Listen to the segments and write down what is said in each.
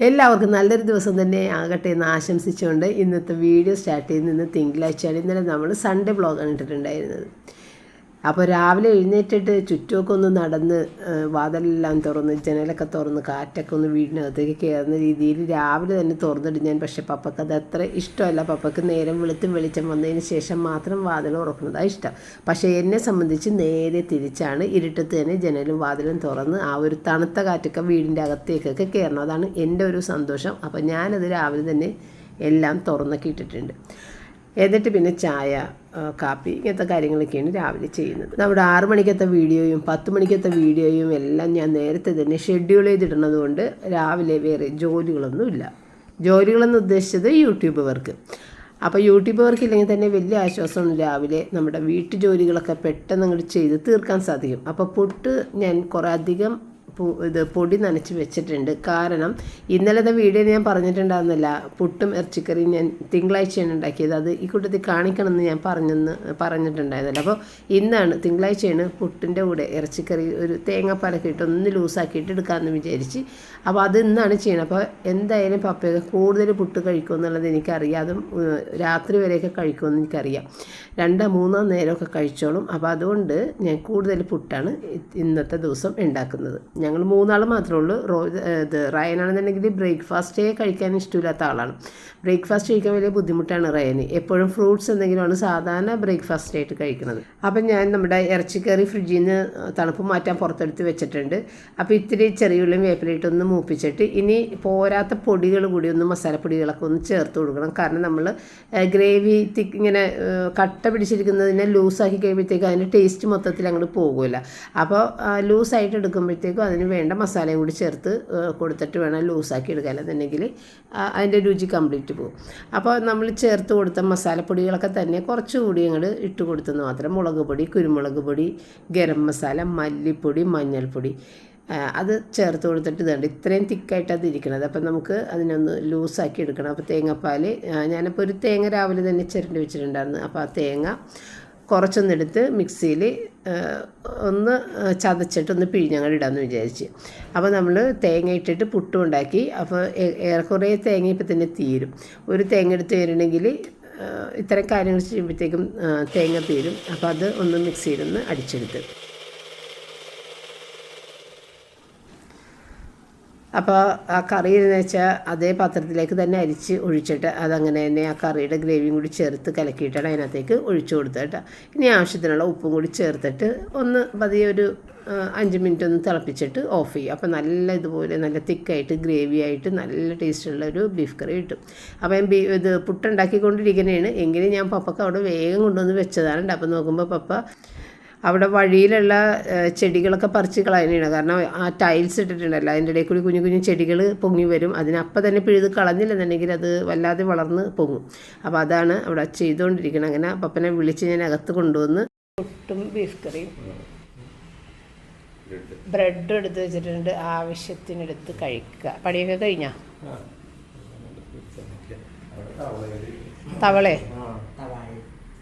എല്ലാവർക്കും നല്ലൊരു ദിവസം തന്നെ ആകട്ടെ എന്ന് ആശംസിച്ചുകൊണ്ട് ഇന്നത്തെ വീഡിയോ സ്റ്റാർട്ട് ചെയ്യുന്നത് ഇന്ന് തിങ്കളാഴ്ചയാണ്. ഇന്നലെ നമ്മൾ സൺഡേ ബ്ലോഗാണ് ഇട്ടിട്ടുണ്ടായിരുന്നത് അപ്പോൾ രാവിലെ എഴുന്നേറ്റിട്ട് ചുറ്റുമൊക്കെ ഒന്ന് നടന്ന് വാതിലെല്ലാം തുറന്ന് ജനലൊക്കെ തുറന്ന് കാറ്റൊക്കെ ഒന്ന് വീടിനകത്തേക്ക് കയറുന്ന രീതിയിൽ രാവിലെ തന്നെ തുറന്നിട്ട് ഞാൻ. പക്ഷേ പപ്പക്ക് അത് അത്ര ഇഷ്ടമല്ല. പപ്പക്ക് നേരം വെളുത്തും വെളിച്ചം വന്നതിന് ശേഷം മാത്രം വാതിൽ ഉറക്കുന്നതാണ് ഇഷ്ടം. പക്ഷേ എന്നെ സംബന്ധിച്ച് നേരെ തിരിച്ചാണ് ഇരുട്ടത്ത് തന്നെ ജനലും വാതിലും തുറന്ന് ആ ഒരു തണുത്ത കാറ്റൊക്കെ വീടിന്റെ അകത്തേക്കൊക്കെ കയറണം. അതാണ് എന്റെ ഒരു സന്തോഷം. അപ്പോൾ ഞാനത് രാവിലെ തന്നെ എല്ലാം തുറന്നൊക്കെ ഇട്ടിട്ടുണ്ട്. എന്നിട്ട് പിന്നെ ചായ കാപ്പി ഇങ്ങനത്തെ കാര്യങ്ങളൊക്കെയാണ് രാവിലെ ചെയ്യുന്നത്. നമ്മുടെ ആറു മണിക്കത്തെ വീഡിയോയും പത്ത് മണിക്കത്തെ വീഡിയോയും എല്ലാം ഞാൻ നേരത്തെ തന്നെ ഷെഡ്യൂൾ ചെയ്തിടുന്നത് കൊണ്ട് രാവിലെ വേറെ ജോലികളൊന്നുമില്ല ജോലികളെന്ന് ഉദ്ദേശിച്ചത് യൂട്യൂബ് വർക്ക്. അപ്പോൾ യൂട്യൂബ് വർക്ക് ഇല്ലെങ്കിൽ തന്നെ വലിയ ആശ്വാസമാണ് രാവിലെ നമ്മുടെ വീട്ടു ജോലികളൊക്കെ പെട്ടെന്ന് അങ്ങോട്ട് ചെയ്ത് തീർക്കാൻ സാധിക്കും. അപ്പോൾ പുട്ട് ഞാൻ കുറേ അധികം ഇത് പൊടി നനച്ച് വെച്ചിട്ടുണ്ട്. കാരണം ഇന്നലത്തെ വീഡിയോ ഞാൻ പറഞ്ഞിട്ടുണ്ടായിരുന്നില്ല പുട്ടും ഇറച്ചിക്കറിയും ഞാൻ തിങ്കളാഴ്ചയാണ് ഉണ്ടാക്കിയത്. അത് ഈ കൂട്ടത്തിൽ കാണിക്കണമെന്ന് ഞാൻ പറഞ്ഞെന്ന് പറഞ്ഞിട്ടുണ്ടായിരുന്നില്ല. അപ്പോൾ ഇന്നാണ് തിങ്കളാഴ്ചയാണ് പുട്ടിന്റെ കൂടെ ഇറച്ചിക്കറി ഒരു തേങ്ങാപ്പാലൊക്കെ ഇട്ട് ഒന്ന് ലൂസാക്കിയിട്ട് എടുക്കാമെന്ന് വിചാരിച്ച്. അപ്പോൾ അത് ഇന്നാണ് ചെയ്യണം അപ്പോൾ എന്തായാലും പപ്പയൊക്കെ കൂടുതൽ പുട്ട് കഴിക്കും എന്നുള്ളത് എനിക്കറിയാം. അതും രാത്രി വരെയൊക്കെ കഴിക്കുമെന്ന് എനിക്കറിയാം. രണ്ടോ മൂന്നോ നേരമൊക്കെ കഴിച്ചോളും. അപ്പോൾ അതുകൊണ്ട് ഞാൻ കൂടുതൽ പുട്ടാണ് ഇന്നത്തെ ദിവസം ഉണ്ടാക്കുന്നത്. ഞങ്ങൾ മൂന്നാൾ മാത്രമേ ഉള്ളൂ. റോ ഇത് റയനാണെന്നുണ്ടെങ്കിൽ ബ്രേക്ക്ഫാസ്റ്റേ കഴിക്കാൻ ഇഷ്ടമില്ലാത്ത ആളാണ്. ബ്രേക്ക്ഫാസ്റ്റ് കഴിക്കാൻ വലിയ ബുദ്ധിമുട്ടാണ് റയന്. എപ്പോഴും ഫ്രൂട്ട്സ് എന്തെങ്കിലുമാണ് സാധാരണ ബ്രേക്ക്ഫാസ്റ്റ് ആയിട്ട് കഴിക്കുന്നത്. അപ്പം ഞാൻ നമ്മുടെ ഇറച്ചിക്കറി ഫ്രിഡ്ജിൽ നിന്ന് തണുപ്പ് മാറ്റാൻ പുറത്തെടുത്ത് വെച്ചിട്ടുണ്ട്. അപ്പോൾ ഇത്തിരി ചെറിയുള്ളിയും വേപ്പിലിട്ടൊന്ന് മൂപ്പിച്ചിട്ട് ഇനി പോരാത്ത പൊടികൾ കൂടി ഒന്ന് മസാലപ്പൊടികളൊക്കെ ഒന്ന് ചേർത്ത് കൊടുക്കണം. കാരണം നമ്മൾ ഗ്രേവി തിക്ക് ഇങ്ങനെ കട്ട പിടിച്ചിരിക്കുന്നതിനെ ലൂസാക്കി കഴിയുമ്പോഴത്തേക്കും അതിന്റെ ടേസ്റ്റ് മൊത്തത്തിൽ അങ്ങോട്ട് പോകുമല്ല അപ്പോൾ ലൂസായിട്ട് എടുക്കുമ്പോഴത്തേക്കും അതിന് വേണ്ട മസാലയും കൂടി ചേർത്ത് കൊടുത്തിട്ട് വേണം ലൂസാക്കി എടുക്കാൻ. അല്ലെന്നുണ്ടെങ്കിൽ അതിന്റെ രുചി കംപ്ലീറ്റ് പോകും അപ്പോൾ നമ്മൾ ചേർത്ത് കൊടുത്ത മസാലപ്പൊടികളൊക്കെ തന്നെ കുറച്ചുകൂടി അങ്ങോട്ട് ഇട്ട് കൊടുത്തെന്ന് മാത്രം. മുളക് പൊടി കുരുമുളക് പൊടി ഗരം മസാല മല്ലിപ്പൊടി മഞ്ഞൾപ്പൊടി. അത് ചേർത്ത് കൊടുത്തിട്ട് ഇതുണ്ട് ഇത്രയും തിക്കായിട്ട് അത് ഇരിക്കണത്. അപ്പം നമുക്ക് അതിനൊന്ന് ലൂസാക്കി എടുക്കണം. അപ്പോൾ തേങ്ങാപ്പാൽ ഞാനിപ്പോൾ ഒരു തേങ്ങ രാവിലെ തന്നെ ചിരണ്ടി വെച്ചിട്ടുണ്ടായിരുന്നു. അപ്പോൾ ആ തേങ്ങ കുറച്ചൊന്നെടുത്ത് മിക്സിയിൽ ഒന്ന് ചതച്ചിട്ട് ഒന്ന് പിഴിഞ്ഞങ്ങോട്ട് വിചാരിച്ച്. അപ്പോൾ നമ്മൾ തേങ്ങ ഇട്ടിട്ട് പുട്ടും ഉണ്ടാക്കി അപ്പോൾ ഏറെക്കുറെ തേങ്ങ ഇപ്പം തന്നെ തീരും. ഒരു തേങ്ങ എടുത്ത് വരണമെങ്കിൽ ഇത്തരം കാര്യങ്ങൾ ചെയ്യുമ്പോഴത്തേക്കും തേങ്ങ തീരും. അപ്പോൾ അത് ഒന്ന് മിക്സിയിലൊന്ന് അടിച്ചെടുത്ത്. അപ്പോൾ ആ കറി എന്ന് വെച്ചാൽ അതേ പാത്രത്തിലേക്ക് തന്നെ അരിച്ച് ഒഴിച്ചിട്ട് അതങ്ങനെ തന്നെ ആ കറിയുടെ ഗ്രേവിയും കൂടി ചേർത്ത് കലക്കിയിട്ടാണ് അതിനകത്തേക്ക് ഒഴിച്ചു കൊടുത്തത് കേട്ടോ. ഇനി ആവശ്യത്തിനുള്ള ഉപ്പും കൂടി ചേർത്തിട്ട് ഒന്ന് പതിയെ ഒരു അഞ്ച് മിനിറ്റ് ഒന്ന് തിളപ്പിച്ചിട്ട് ഓഫ് ചെയ്യും. അപ്പോൾ നല്ല ഇതുപോലെ നല്ല തിക്കായിട്ട് ഗ്രേവി ആയിട്ട് നല്ല ടേസ്റ്റുള്ള ഒരു ബീഫ് കറി കിട്ടും. അപ്പോൾ ഞാൻ ബീ ഇത് പുട്ടുണ്ടാക്കിക്കൊണ്ടിരിക്കുന്നതാണ്. എങ്കിലും ഞാൻ പപ്പക്ക് അവിടെ വേഗം കൊണ്ടുവന്ന് വെച്ചതാണ് അപ്പോൾ നോക്കുമ്പോൾ പപ്പ അവിടെ വഴിയിലുള്ള ചെടികളൊക്കെ പറിച്ച് കളയാനാണ് കാരണം ആ ടൈൽസ് ഇട്ടിട്ടുണ്ടല്ലോ അതിന്റെ ഇടയിൽ കൂടി കുഞ്ഞു കുഞ്ഞു ചെടികൾ പൊങ്ങി വരും. അതിനപ്പം തന്നെ പിഴുത് കളഞ്ഞില്ലെന്നുണ്ടെങ്കിൽ അത് വല്ലാതെ വളർന്ന് പൊങ്ങും. അപ്പോൾ അതാണ് അവിടെ ചെയ്തുകൊണ്ടിരിക്കുന്നത്. അങ്ങനെ പപ്പനെ വിളിച്ച് ഞാൻ അകത്ത് കൊണ്ടുവന്ന് പുട്ടും ബീഫ് കറിയും ബ്രെഡ് എടുത്ത് വെച്ചിട്ടുണ്ട്. ആവശ്യത്തിനെടുത്ത് കഴിക്കുക. പണിയൊക്കെ കഴിഞ്ഞാ?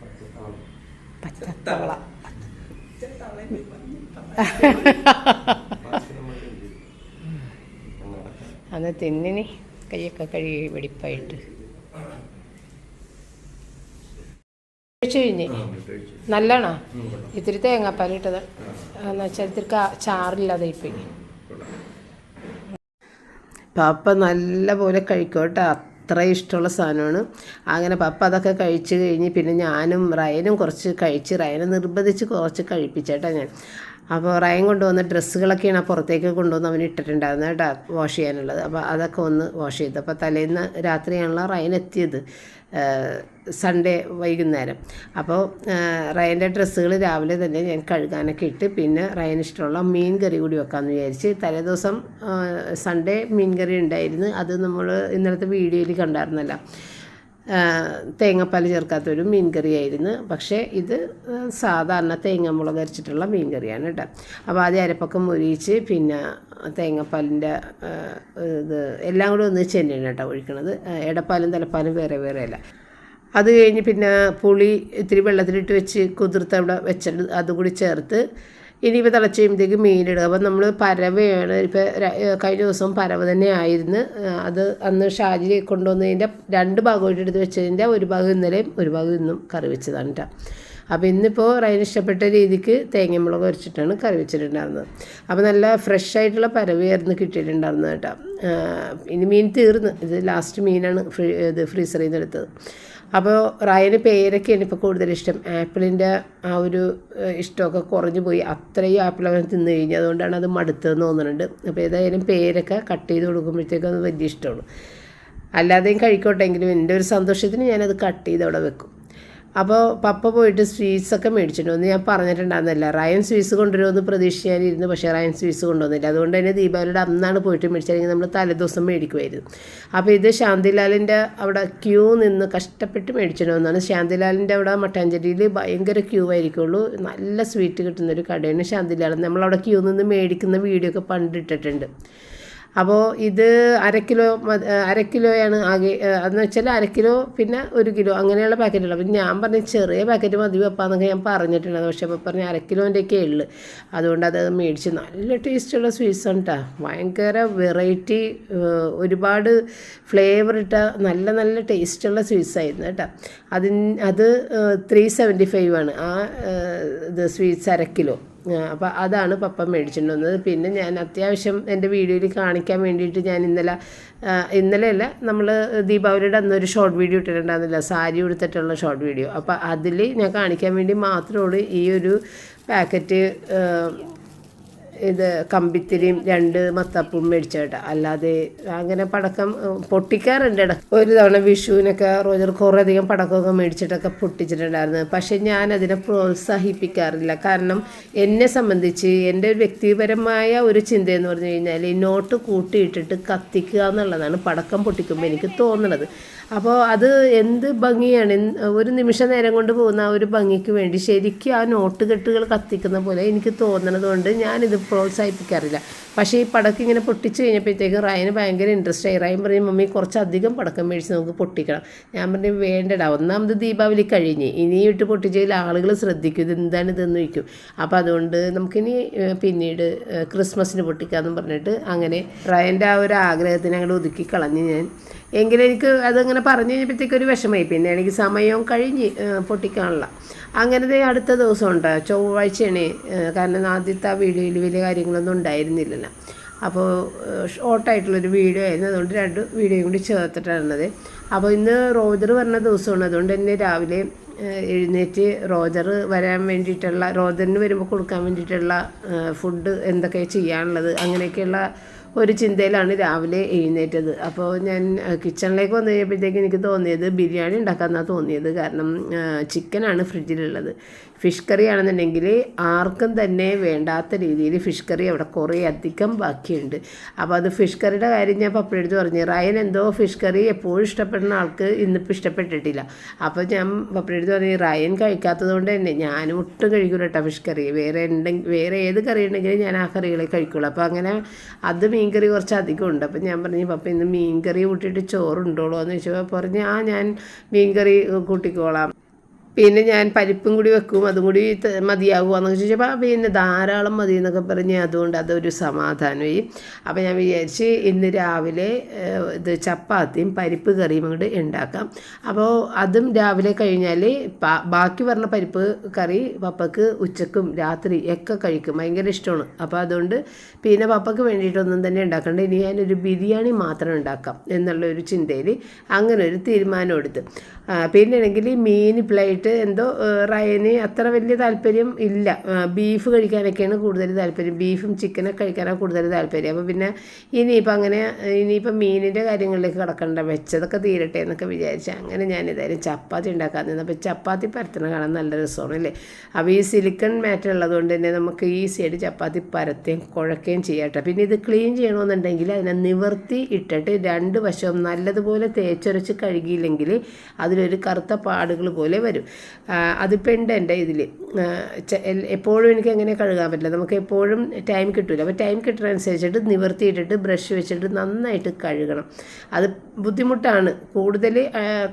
പച്ച പച്ചത്തവള. അന്ന് തിന്നിനി കൈയൊക്കെ കഴുകി വെടിപ്പായിട്ട്. കഴിഞ്ഞ്. നല്ലതാണോ ഇത്തിരി തേങ്ങാപ്പാലിട്ടത് എന്ന് വെച്ചാൽ ഇത്തിരി ചാറില്ലാതെ ഇപ്പം പാപ്പ നല്ല പോലെ കഴിക്കും കേട്ടോ. അത്ര ഇഷ്ടമുള്ള സാധനമാണ്. അങ്ങനെ പപ്പ അതൊക്കെ കഴിച്ച് കഴിഞ്ഞ് പിന്നെ ഞാനും റയനും കുറച്ച് കഴിച്ച് റയനെ നിർബന്ധിച്ച് കുറച്ച് കഴിപ്പിച്ചേട്ടാ ഞാൻ. അപ്പോൾ റയൻ കൊണ്ടുവന്ന ഡ്രസ്സുകളൊക്കെയാണ് പുറത്തേക്ക് കൊണ്ടുവന്ന് അവന് ഇട്ടിട്ടുണ്ടായിരുന്നത് കേട്ടോ വാഷ് ചെയ്യാനുള്ളത്. അപ്പോൾ അതൊക്കെ ഒന്ന് വാഷ് ചെയ്തു. അപ്പോൾ തലേന്ന് രാത്രിയാണല്ലോ റയൻ എത്തിയത്. സൺഡേ വൈകുന്നേരം. അപ്പോൾ റയന്റെ ഡ്രസ്സുകൾ രാവിലെ തന്നെ ഞാൻ കഴുകാനൊക്കെ ഇട്ട് പിന്നെ റയൻ ഇഷ്ടമുള്ള മീൻ കറി കൂടി വെക്കാമെന്ന് വിചാരിച്ച് തലേദിവസം സൺഡേ മീൻ കറി ഉണ്ടായിരുന്നു. അത് നമ്മൾ ഇന്നലത്തെ വീഡിയോയിൽ കണ്ടായിരുന്നല്ലോ. തേങ്ങാപ്പാൽ ചേർക്കാത്തൊരു മീൻ കറിയായിരുന്നു പക്ഷേ ഇത് സാധാരണ തേങ്ങാമുളക് അരച്ചിട്ടുള്ള മീൻ കറിയാണ് കേട്ടോ. അപ്പോൾ ആദ്യം അരപ്പൊക്കെ മുരിയിച്ച് പിന്നെ തേങ്ങാപ്പാലിന്റെ ഇത് എല്ലാം കൂടെ ഒന്നിച്ച് തന്നെയാണ് കേട്ടോ ഒഴിക്കണത്. ഇടപ്പാലും തലപ്പാലും വേറെ വേറെ അല്ല. അത് കഴിഞ്ഞ് പിന്നെ പുളി ഇത്തിരി വെള്ളത്തിലിട്ട് വെച്ച് കുതിർത്ത് അവിടെ വെച്ചിട്ട് അതുകൂടി ചേർത്ത് ഇനിയിപ്പോൾ തിളച്ച് കഴിയുമ്പോഴത്തേക്ക് മീനിടുക അപ്പം നമ്മൾ പരവയാണ്. ഇപ്പോൾ കഴിഞ്ഞ ദിവസം പരവ തന്നെ ആയിരുന്നു. അത് അന്ന് ഷാജി കൊണ്ടുവന്നതിന്റെ രണ്ട് ഭാഗമായിട്ട് എടുത്ത് വെച്ചതിന്റെ ഒരു ഭാഗം ഇന്നലെയും ഒരു ഭാഗം ഇന്നും കറി വെച്ചതാണ് കേട്ടോ അപ്പോൾ ഇന്നിപ്പോൾ റൈൻ ഇഷ്ടപ്പെട്ട രീതിക്ക് തേങ്ങമുളക് വരച്ചിട്ടാണ് കറി വെച്ചിട്ടുണ്ടായിരുന്നത്. അപ്പോൾ നല്ല ഫ്രഷ് ആയിട്ടുള്ള പരവയായിരുന്നു കിട്ടിയിട്ടുണ്ടായിരുന്നത് കേട്ടോ ഇനി മീൻ തീർന്ന്. ഇത് ലാസ്റ്റ് മീനാണ് ഫ്രീ ഇത് ഫ്രീസറിൽ നിന്ന് എടുത്തത്. അപ്പോൾ റായന് പേരൊക്കെയാണ് ഇപ്പോൾ കൂടുതൽ ഇഷ്ടം. ആപ്പിളിന്റെ ആ ഒരു ഇഷ്ടമൊക്കെ കുറഞ്ഞു പോയി. അത്രയും ആപ്പിൾ അവൻ തിന്നു കഴിഞ്ഞു. അതുകൊണ്ടാണ് അത് മടുത്തതെന്ന് തോന്നുന്നുണ്ട്. അപ്പോൾ ഏതായാലും പേരൊക്കെ കട്ട് ചെയ്ത് കൊടുക്കുമ്പോഴത്തേക്കും അത് വലിയ ഇഷ്ടമാണ്. അല്ലാതെയും കഴിക്കോട്ടെങ്കിലും എന്റെ ഒരു സന്തോഷത്തിന് ഞാനത് കട്ട് ചെയ്ത് അവിടെ വെക്കും. അപ്പോൾ പപ്പ പോയിട്ട് സ്വീറ്റ്സൊക്കെ മേടിച്ചിട്ടുണ്ട്. ഒന്ന് ഞാൻ പറഞ്ഞിട്ടുണ്ടായിരുന്നില്ല റയൻ സ്വീറ്റ്സ് കൊണ്ടുവരുമെന്ന് പ്രതീക്ഷിച്ചാലിരുന്നു പക്ഷേ റയൻ സ്വീറ്റ്സ് കൊണ്ടുവന്നില്ല. അതുകൊണ്ട് തന്നെ ദീപാവലിയുടെ അന്നാണ് പോയിട്ട് മേടിച്ചതെങ്കിൽ നമ്മൾ തലേദിവസം മേടിക്കുമായിരുന്നു. അപ്പോൾ ഇത് ശാന്തിലാലിന്റെ അവിടെ ക്യൂ നിന്ന് കഷ്ടപ്പെട്ട് മേടിച്ചിട്ടുണ്ടെന്നാണ്. ശാന്തിലാലിന്റെ അവിടെ മട്ടാഞ്ചേരിയിൽ ഭയങ്കര ക്യൂ ആയിരിക്കുള്ളൂ. നല്ല സ്വീറ്റ് കിട്ടുന്നൊരു കടയാണ് ശാന്തിലാൽ. നമ്മളവിടെ ക്യൂ നിന്ന് മേടിക്കുന്ന വീഡിയോ ഒക്കെ പണ്ടിട്ടിട്ടുണ്ട്. അപ്പോൾ ഇത് അര കിലോ അര കിലോയാണ് ആകെ എന്ന് വെച്ചാൽ അര കിലോ പിന്നെ ഒരു കിലോ അങ്ങനെയുള്ള പാക്കറ്റുകൾ അപ്പം ഞാൻ പറഞ്ഞ ചെറിയ പാക്കറ്റ് മതി വെപ്പാന്നൊക്കെ ഞാൻ പറഞ്ഞിട്ടുണ്ട് പക്ഷേ അപ്പോൾ പറഞ്ഞ അര കിലോന്റെയൊക്കെ ഉള്ളു. അതുകൊണ്ട് അത് മേടിച്ച് നല്ല ടേസ്റ്റുള്ള സ്വീറ്റ്സാണ് കേട്ടോ ഭയങ്കര വെറൈറ്റി ഒരുപാട് ഫ്ലേവർ ഇട്ട നല്ല നല്ല ടേസ്റ്റുള്ള സ്വീറ്റ്സ് ആയിരുന്നു കേട്ടോ അതിന് അത് ത്രീ സെവന്റി ഫൈവ് ആണ് ആ ഇത് സ്വീറ്റ്സ് അര കിലോ. അപ്പോൾ അതാണ് പപ്പ മേടിച്ചിട്ട് പിന്നെ ഞാൻ അത്യാവശ്യം എന്റെ വീഡിയോയിൽ കാണിക്കാൻ വേണ്ടിയിട്ട് ഞാൻ ഇന്നലെ ഇന്നലെയല്ല നമ്മൾ ദീപാവലിയുടെ അന്നൊരു ഷോർട്ട് വീഡിയോ ഇട്ടിട്ടുണ്ടായിരുന്നില്ല. സാരി ഉടുത്തിട്ടുള്ള ഷോർട്ട് വീഡിയോ അപ്പോൾ അതിൽ ഞാൻ കാണിക്കാൻ വേണ്ടി മാത്രമാണ് ഈ ഒരു പാക്കറ്റ് ഇത് കമ്പിത്തിരിയും രണ്ട് മത്തപ്പും മേടിച്ചേട്ടാ. അല്ലാതെ അങ്ങനെ പടക്കം പൊട്ടിക്കാറുണ്ട് ഒരു തവണ വിഷുവിനൊക്കെ റോജർ കുറേ അധികം പടക്കമൊക്കെ മേടിച്ചിട്ടൊക്കെ പൊട്ടിച്ചിട്ടുണ്ടായിരുന്നു. പക്ഷെ ഞാൻ അതിനെ പ്രോത്സാഹിപ്പിക്കാറില്ല. കാരണം എന്നെ സംബന്ധിച്ച് എന്റെ വ്യക്തിപരമായ ഒരു ചിന്തയെന്ന് പറഞ്ഞു കഴിഞ്ഞാൽ ഈ നോട്ട് കൂട്ടിയിട്ടിട്ട് കത്തിക്കുക എന്നുള്ളതാണ് പടക്കം പൊട്ടിക്കുമ്പോൾ എനിക്ക് തോന്നുന്നത് അപ്പോൾ അത് എന്ത് ഭംഗിയാണ്? ഒരു നിമിഷ നേരം കൊണ്ട് പോകുന്ന ആ ഒരു ഭംഗിക്ക് വേണ്ടി ശരിക്കും ആ നോട്ട് കെട്ടുകൾ കത്തിക്കുന്ന പോലെ എനിക്ക് തോന്നണത് കൊണ്ട് ഞാനിത് പ്രോത്സാഹിപ്പിക്കാറില്ല. പക്ഷേ ഈ പടക്കം ഇങ്ങനെ പൊട്ടിച്ച് കഴിഞ്ഞപ്പോഴത്തേക്ക് റായന് ഭയങ്കര ഇൻട്രസ്റ്റ് ആയി. റായൻ പറയും മമ്മി കുറച്ചധികം പടക്കം മേടിച്ച് നമുക്ക് പൊട്ടിക്കണം. ഞാൻ പറഞ്ഞു വേണ്ടടാ ഒന്നാമത് ദീപാവലി കഴിഞ്ഞ്. ഇനി ഇട്ട് പൊട്ടിച്ചതിൽ ആളുകൾ ശ്രദ്ധിക്കും ഇത് എന്താണ് ഇതെന്ന് വയ്ക്കും അപ്പോൾ അതുകൊണ്ട് നമുക്കിനി പിന്നീട് ക്രിസ്മസിന് പൊട്ടിക്കാമെന്ന് പറഞ്ഞിട്ട് അങ്ങനെ റായന്റെ ആ ഒരു ആഗ്രഹത്തിന് ഞങ്ങൾ ഒതുക്കി കളഞ്ഞ് ഞാൻ. എങ്കിലും എനിക്ക് അതങ്ങനെ പറഞ്ഞു കഴിഞ്ഞപ്പോഴത്തേക്ക് ഒരു പിന്നെ എനിക്ക് സമയവും കഴിഞ്ഞ് പൊട്ടിക്കാനുള്ള. അങ്ങനത്തെ അടുത്ത ദിവസം ഉണ്ട് ചൊവ്വാഴ്ചയാണ് കാരണം ആദ്യത്തെ ആ വീഡിയോയിൽ വലിയ കാര്യങ്ങളൊന്നും ഉണ്ടായിരുന്നില്ലല്ലോ. അപ്പോൾ ഷോർട്ടായിട്ടുള്ളൊരു വീഡിയോ ആയിരുന്നു. അതുകൊണ്ട് രണ്ട് വീഡിയോയും കൂടി ചേർത്തിട്ടായിരുന്നത്. അപ്പോൾ ഇന്ന് റോജർ പറഞ്ഞ ദിവസമാണ്. അതുകൊണ്ട് തന്നെ രാവിലെ എഴുന്നേറ്റ് റോജർ വരാൻ വേണ്ടിയിട്ടുള്ള റോജറിന് വരുമ്പോൾ കൊടുക്കാൻ വേണ്ടിയിട്ടുള്ള ഫുഡ് എന്തൊക്കെ ചെയ്യാനുള്ളത്? അങ്ങനെയൊക്കെയുള്ള ഒരു ചിന്തയിലാണ് രാവിലെ എഴുന്നേറ്റത്. അപ്പോൾ ഞാൻ കിച്ചണിലേക്ക് വന്നു കഴിഞ്ഞപ്പോഴത്തേക്ക് എനിക്ക് തോന്നിയത് ബിരിയാണി ഉണ്ടാക്കാമെന്നാണ് തോന്നിയത്. കാരണം ചിക്കനാണ് ഫ്രിഡ്ജിലുള്ളത്. ഫിഷ് കറി ആണെന്നുണ്ടെങ്കിൽ ആർക്കും തന്നെ വേണ്ടാത്ത രീതിയിൽ ഫിഷ് കറി അവിടെ കുറേ അധികം ബാക്കിയുണ്ട്. അപ്പോൾ അത് ഫിഷ് കറിയുടെ കാര്യം ഞാൻ പപ്പഴെടുത്ത് പറഞ്ഞു. റയൻ എന്തോ ഫിഷ് കറി എപ്പോഴും ഇഷ്ടപ്പെടുന്ന ആൾക്ക് ഇന്നിപ്പോൾ ഇഷ്ടപ്പെട്ടിട്ടില്ല. അപ്പോൾ ഞാൻ പപ്പഴെടുത്ത് പറഞ്ഞു റയൻ കഴിക്കാത്തത് കൊണ്ട് തന്നെ ഞാനും ഒട്ടും കഴിക്കൂല കേട്ടോ ഫിഷ് കറി. വേറെ ഉണ്ടെങ്കിൽ വേറെ ഏത് കറി ഉണ്ടെങ്കിലും ഞാൻ ആ കറികളെ കഴിക്കുള്ളൂ. അപ്പോൾ അങ്ങനെ അത് മീൻകറി കുറച്ച് അധികം ഉണ്ട്. അപ്പോൾ ഞാൻ പറഞ്ഞു പപ്പ ഇന്ന് മീൻ മീൻകറി കൂട്ടിയിട്ട് ചോറുണ്ടോളൂ? എന്ന് ചോദിച്ചപ്പോൾ പറഞ്ഞു ആ ഞാൻ മീൻ കറി കൂട്ടിക്കോളാം. പിന്നെ ഞാൻ പരിപ്പും കൂടി വെക്കും അതും കൂടി മതിയാകുമെന്നൊക്കെ ചോദിച്ചപ്പോൾ പിന്നെ ധാരാളം മതി എന്നൊക്കെ പറഞ്ഞ് അതുകൊണ്ട് അതൊരു സമാധാനമായി. അപ്പോൾ ഞാൻ വിചാരിച്ച് ഇന്ന് രാവിലെ ഇത് ചപ്പാത്തിയും പരിപ്പ് കറിയും കൂടി ഉണ്ടാക്കാം അപ്പോൾ അതും രാവിലെ കഴിഞ്ഞാൽ ബാക്കി പറഞ്ഞ പരിപ്പ് കറി പപ്പക്ക് ഉച്ചക്കും രാത്രി ഒക്കെ കഴിക്കും. ഭയങ്കര ഇഷ്ടമാണ് അപ്പോൾ അതുകൊണ്ട് പിന്നെ പപ്പക്ക് വേണ്ടിയിട്ടൊന്നും തന്നെ ഉണ്ടാക്കണ്ട ഇനി ഞാനൊരു ബിരിയാണി മാത്രം ഉണ്ടാക്കാം എന്നുള്ള ഒരു ചിന്തയിൽ അങ്ങനെ ഒരു തീരുമാനം എടുത്ത്. പിന്നെ ആണെങ്കിൽ മീൻ പ്ലേറ്റ് ആയിട്ട് എന്തോ റയന് അത്ര വലിയ താല്പര്യം ഇല്ല. ബീഫ് കഴിക്കാനൊക്കെയാണ് കൂടുതൽ താല്പര്യം. ബീഫും ചിക്കനൊക്കെ കഴിക്കാനാണ് കൂടുതൽ താല്പര്യം. അപ്പോൾ പിന്നെ ഇനിയിപ്പോൾ അങ്ങനെ ഇനിയിപ്പോൾ മീനിന്റെ കാര്യങ്ങളിലേക്ക് കിടക്കണ്ട. വെച്ചതൊക്കെ തീരട്ടെ എന്നൊക്കെ വിചാരിച്ച് അങ്ങനെ ഞാൻ ഏതായാലും ചപ്പാത്തി ഉണ്ടാക്കാൻ നിന്ന് അപ്പോൾ ചപ്പാത്തി പരത്തണ കാണാൻ നല്ല രസമാണ് അല്ലേ? അപ്പോൾ ഈ സിലിക്കൺ മാറ്റർ ഉള്ളതുകൊണ്ട് തന്നെ നമുക്ക് ഈസി ആയിട്ട് ചപ്പാത്തി പരത്തുകയും കുഴക്കുകയും ചെയ്യാട്ടെ പിന്നെ ഇത് ക്ലീൻ ചെയ്യണമെന്നുണ്ടെങ്കിൽ അതിനെ നിവർത്തി ഇട്ടിട്ട് രണ്ട് വശവും നല്ലതുപോലെ തേച്ചൊരച്ച് കഴുകിയില്ലെങ്കിൽ അതിലൊരു കറുത്ത പാടുകൾ പോലെ വരും. അതിപ്പോൾ ഉണ്ട് എന്റെ ഇതിൽ എപ്പോഴും എനിക്ക് അങ്ങനെ കഴുകാൻ പറ്റില്ല. നമുക്ക് എപ്പോഴും ടൈം കിട്ടില്ല അപ്പോൾ ടൈം കിട്ടുന്നതനുസരിച്ചിട്ട് നിവർത്തിയിട്ടിട്ട് ബ്രഷ് വെച്ചിട്ട് നന്നായിട്ട് കഴുകണം. അത് ബുദ്ധിമുട്ടാണ്. കൂടുതൽ